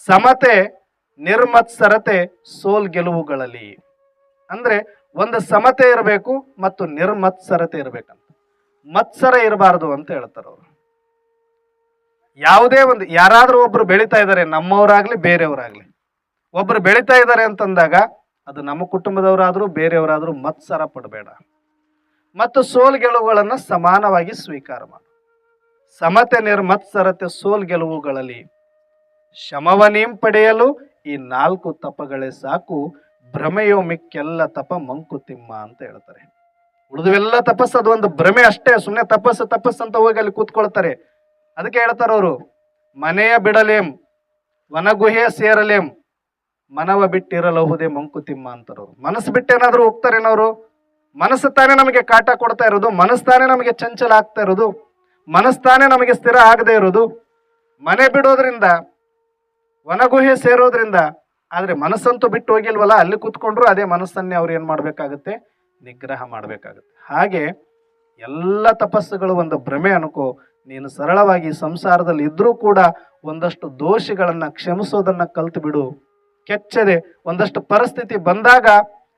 ಸಮತೆ, ನಿರ್ಮತ್ಸರತೆ, ಸೋಲ್ ಗೆಲುವುಗಳಲ್ಲಿ. ಅಂದ್ರೆ ಒಂದು ಸಮತೆ ಇರಬೇಕು ಮತ್ತು ನಿರ್ಮತ್ಸರತೆ ಇರಬೇಕಂತ. ಮತ್ಸರ ಇರಬಾರದು ಅಂತ ಹೇಳ್ತಾರೆ ಅವರು. ಯಾವುದೇ ಒಂದು, ಯಾರಾದ್ರೂ ಒಬ್ರು ಬೆಳೀತಾ ಇದ್ದಾರೆ, ನಮ್ಮವರಾಗ್ಲಿ, ಬೇರೆಯವರಾಗ್ಲಿ ಒಬ್ರು ಬೆಳೀತಾ ಇದ್ದಾರೆ ಅಂತಂದಾಗ ಅದು ನಮ್ಮ ಕುಟುಂಬದವರಾದರೂ ಬೇರೆಯವರಾದರೂ ಮತ್ಸರ ಪಡಬೇಡ. ಮತ್ತು ಸೋಲ್ ಗೆಲುವುಗಳನ್ನು ಸಮಾನವಾಗಿ ಸ್ವೀಕಾರ ಮಾಡು. ಸಮತೆ ನಿರ್ಮತ್ಸರತೆ ಸೋಲ್ ಗೆಲುವುಗಳಲ್ಲಿ ಶಮವನೀಂ ಪಡೆಯಲು ಈ ನಾಲ್ಕು ತಪಗಳೇ ಸಾಕು. ಭ್ರಮೆಯೋ ಮಿಕ್ಕೆಲ್ಲ ತಪ ಮಂಕುತಿಮ್ಮ ಅಂತ ಹೇಳ್ತಾರೆ. ಉಳಿದುವೆಲ್ಲ ತಪಸ್ಸು ಅದು ಒಂದು ಭ್ರಮೆ ಅಷ್ಟೇ. ಸುಮ್ಮನೆ ತಪಸ್ಸು ತಪಸ್ಸು ಅಂತ ಹೋಗಿ ಅಲ್ಲಿ ಕೂತ್ಕೊಳ್ತಾರೆ. ಅದಕ್ಕೆ ಹೇಳ್ತಾರೆ ಅವರು, ಮನೆಯ ಬಿಡಲೇಂ ವನಗುಹೆಯ ಸೇರಲೇಂ ಮನವ ಬಿಟ್ಟಿರಲಹುದೇ ಮಂಕುತಿಮ್ಮ ಅಂತಾರವ್ರು. ಮನಸ್ಸು ಬಿಟ್ಟೇನಾದ್ರೂ ಹೋಗ್ತಾರೇನವರು? ಮನಸ್ಸು ತಾನೇ ನಮಗೆ ಕಾಟ ಕೊಡ್ತಾ ಇರೋದು, ಮನಸ್ಸು ತಾನೇ ನಮಗೆ ಚಂಚಲ ಆಗ್ತಾ ಇರೋದು, ಮನಸ್ಸು ತಾನೇ ನಮಗೆ ಸ್ಥಿರ ಆಗದೆ ಇರೋದು. ಮನೆ ಬಿಡೋದ್ರಿಂದ ವನಗುಹೆ ಸೇರೋದ್ರಿಂದ, ಆದ್ರೆ ಮನಸ್ಸಂತೂ ಬಿಟ್ಟು ಹೋಗಿಲ್ವಲ್ಲ, ಅಲ್ಲಿ ಕೂತ್ಕೊಂಡ್ರು ಅದೇ ಮನಸ್ಸನ್ನೇ ಅವ್ರು ಏನು ಮಾಡಬೇಕಾಗುತ್ತೆ? ನಿಗ್ರಹ ಮಾಡಬೇಕಾಗುತ್ತೆ. ಹಾಗೆ ಎಲ್ಲ ತಪಸ್ಸುಗಳು ಒಂದು ಭ್ರಮೆ ಅನುಕೋ, ನೀನು ಸರಳವಾಗಿ ಸಂಸಾರದಲ್ಲಿ ಇದ್ರೂ ಕೂಡ ಒಂದಷ್ಟು ದೋಷಗಳನ್ನು ಕ್ಷಮಿಸೋದನ್ನ ಕಲ್ತು ಬಿಡು ಕೆಚ್ಚದೆ ಒಂದಷ್ಟು ಪರಿಸ್ಥಿತಿ ಬಂದಾಗ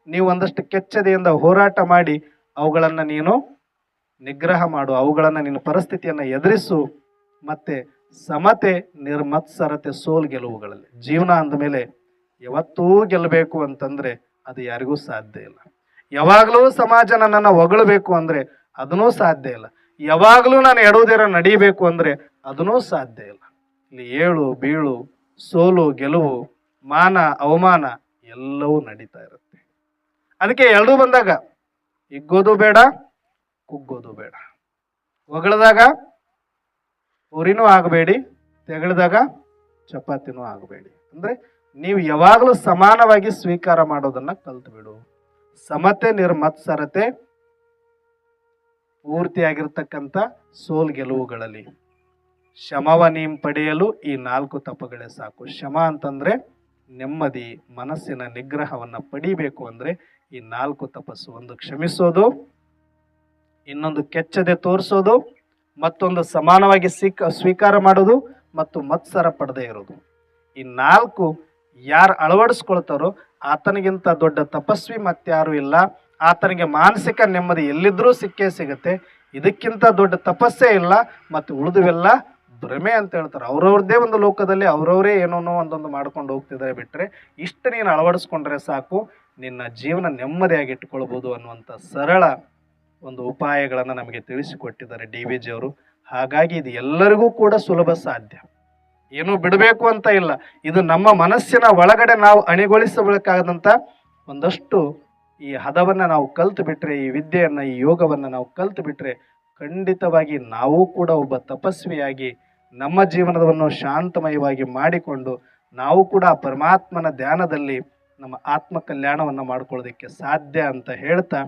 ನೀವು ಒಂದಷ್ಟು ಕೆಚ್ಚದೆಯಿಂದ ಹೋರಾಟ ಮಾಡಿ ಅವುಗಳನ್ನು ನೀನು ನಿಗ್ರಹ ಮಾಡು, ಅವುಗಳನ್ನು ನಿನ್ನ ಪರಿಸ್ಥಿತಿಯನ್ನು ಎದುರಿಸು. ಮತ್ತೆ ಸಮತೆ, ನಿರ್ಮತ್ಸರತೆ, ಸೋಲು ಗೆಲುವುಗಳಲ್ಲಿ. ಜೀವನ ಅಂದಮೇಲೆ ಯಾವತ್ತೂ ಗೆಲ್ಲಬೇಕು ಅಂತಂದ್ರೆ ಅದು ಯಾರಿಗೂ ಸಾಧ್ಯ ಇಲ್ಲ. ಯಾವಾಗಲೂ ಸಮಾಜ ನನ್ನನ್ನು ಹೊಗಳಬೇಕು ಅಂದ್ರೆ ಅದನ್ನೂ ಸಾಧ್ಯ ಇಲ್ಲ. ಯಾವಾಗಲೂ ನಾನು ಎಡೋದಿರ ನಡೀಬೇಕು ಅಂದ್ರೆ ಅದನ್ನೂ ಸಾಧ್ಯ ಇಲ್ಲ. ಇಲ್ಲಿ ಏಳು, ಬೀಳು, ಸೋಲು, ಗೆಲುವು ಮಾನ, ಅವಮಾನ ಎಲ್ಲವೂ ನಡೀತಾ ಇರುತ್ತೆ. ಅದಕ್ಕೆ ಎರಡೂ ಬಂದಾಗ ಹಿಗ್ಗೋದು ಬೇಡ, ಕುಗ್ಗೋದು ಬೇಡ. ಹೊಗಳದಾಗ ಉರಿನೂ ಆಗಬೇಡಿ, ತೆಗಳಿದಾಗ ಚಪಾತಿನೂ ಆಗಬೇಡಿ. ಅಂದ್ರೆ ನೀವು ಯಾವಾಗಲೂ ಸಮಾನವಾಗಿ ಸ್ವೀಕಾರ ಮಾಡೋದನ್ನ ಕಲ್ತು ಬಿಡು ಸಮತೆ, ನಿರ್ಮತ್ಸರತೆ ಪೂರ್ತಿಯಾಗಿರ್ತಕ್ಕಂಥ ಸೋಲ್ ಗೆಲುವುಗಳಲ್ಲಿ. ಶಮವ ನೀಂ ಪಡೆಯಲು ಈ ನಾಲ್ಕು ತಪಗಳೇ ಸಾಕು. ಶಮ ಅಂತಂದ್ರೆ ನೆಮ್ಮದಿ ಮನಸ್ಸಿನ ನಿಗ್ರಹವನ್ನು ಪಡಿಬೇಕು ಅಂದರೆ ಈ ನಾಲ್ಕು ತಪಸ್ಸು. ಒಂದು ಕ್ಷಮಿಸೋದು, ಇನ್ನೊಂದು ಕೆಚ್ಚದೆ ತೋರಿಸೋದು, ಮತ್ತೊಂದು ಸಮಾನವಾಗಿ ಸಿಕ್ಕ ಸ್ವೀಕಾರ ಮಾಡೋದು ಮತ್ತು ಮತ್ಸರ ಪಡದೇ ಇರೋದು. ಈ ನಾಲ್ಕು ಯಾರು ಅಳವಡಿಸ್ಕೊಳ್ತಾರೋ ಆತನಿಗಿಂತ ದೊಡ್ಡ ತಪಸ್ವಿ ಮತ್ತಾರು ಇಲ್ಲ. ಆತನಿಗೆ ಮಾನಸಿಕ ನೆಮ್ಮದಿ ಎಲ್ಲಿದ್ರೂ ಸಿಕ್ಕೇ ಸಿಗುತ್ತೆ. ಇದಕ್ಕಿಂತ ದೊಡ್ಡ ತಪಸ್ಸೇ ಇಲ್ಲ ಮತ್ತು ಉಳಿದುವೆಲ್ಲ ಭ್ರಮೆ ಅಂತ ಹೇಳ್ತಾರೆ. ಅವ್ರವ್ರದ್ದೇ ಒಂದು ಲೋಕದಲ್ಲಿ ಅವ್ರವರೇ ಏನೋ ಒಂದೊಂದು ಮಾಡ್ಕೊಂಡು ಹೋಗ್ತಿದ್ದಾರೆ ಬಿಟ್ಟರೆ ಇಷ್ಟು ನೀನು ಅಳವಡಿಸ್ಕೊಂಡ್ರೆ ಸಾಕು. ನಿನ್ನ ಜೀವನ ನೆಮ್ಮದಿಯಾಗಿ ಇಟ್ಕೊಳ್ಬೋದು ಅನ್ನುವಂಥ ಸರಳ ಒಂದು ಉಪಾಯಗಳನ್ನು ನಮಗೆ ತಿಳಿಸಿಕೊಟ್ಟಿದ್ದಾರೆ ಡಿ ವಿ ಜಿಯವರು ಹಾಗಾಗಿ ಇದು ಎಲ್ಲರಿಗೂ ಕೂಡ ಸುಲಭ ಸಾಧ್ಯ. ಏನೂ ಬಿಡಬೇಕು ಅಂತ ಇಲ್ಲ. ಇದು ನಮ್ಮ ಮನಸ್ಸಿನ ಒಳಗಡೆ ನಾವು ಅಣಿಗೊಳಿಸಬೇಕಾದಂಥ ಒಂದಷ್ಟು ಈ ಹದವನ್ನು ನಾವು ಕಲ್ತು ಬಿಟ್ಟರೆ ಈ ವಿದ್ಯೆಯನ್ನು, ಈ ಯೋಗವನ್ನು ನಾವು ಕಲ್ತು ಬಿಟ್ಟರೆ ಖಂಡಿತವಾಗಿ ನಾವು ಕೂಡ ಒಬ್ಬ ತಪಸ್ವಿಯಾಗಿ ನಮ್ಮ ಜೀವನವನ್ನು ಶಾಂತಮಯವಾಗಿ ಮಾಡಿಕೊಂಡು ನಾವು ಕೂಡ ಪರಮಾತ್ಮನ ಧ್ಯಾನದಲ್ಲಿ ನಮ್ಮ ಆತ್ಮ ಕಲ್ಯಾಣವನ್ನು ಮಾಡ್ಕೊಳ್ಳೋದಕ್ಕೆ ಸಾಧ್ಯ ಅಂತ ಹೇಳ್ತಾ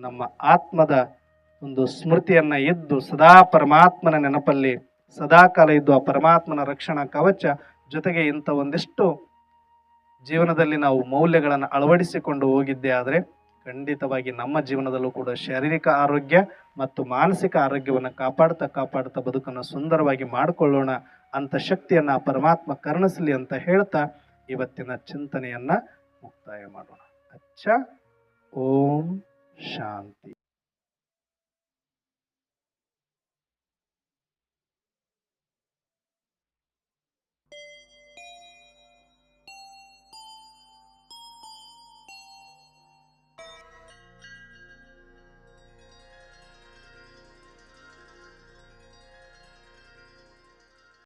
ನಮ್ಮ ಆತ್ಮದ ಒಂದು ಸ್ಮೃತಿಯನ್ನ ಇದ್ದು ಸದಾ ಪರಮಾತ್ಮನ ನೆನಪಲ್ಲಿ ಸದಾಕಾಲ ಇದ್ದು ಆ ಪರಮಾತ್ಮನ ರಕ್ಷಣಾ ಕವಚ ಜೊತೆಗೆ ಇಂಥ ಒಂದಿಷ್ಟು ಜೀವನದಲ್ಲಿ ನಾವು ಮೌಲ್ಯಗಳನ್ನು ಅಳವಡಿಸಿಕೊಂಡು ಹೋಗಿದ್ದೆ ಆದರೆ ಖಂಡಿತವಾಗಿ ನಮ್ಮ ಜೀವನದಲ್ಲೂ ಕೂಡ ಶಾರೀರಿಕ ಆರೋಗ್ಯ ಮತ್ತು ಮಾನಸಿಕ ಆರೋಗ್ಯವನ್ನು ಕಾಪಾಡ್ತಾ ಕಾಪಾಡ್ತಾ ಬದುಕನ್ನು ಸುಂದರವಾಗಿ ಮಾಡಿಕೊಳ್ಳೋಣ ಅಂತ ಶಕ್ತಿಯನ್ನು ಪರಮಾತ್ಮ ಕರುಣಿಸಲಿ ಅಂತ ಹೇಳ್ತಾ ಇವತ್ತಿನ ಚಿಂತನೆಯನ್ನು ಮುಕ್ತಾಯ ಮಾಡೋಣ. ಅಚ್ಚ, ಓಂ ಶಾಂತಿ.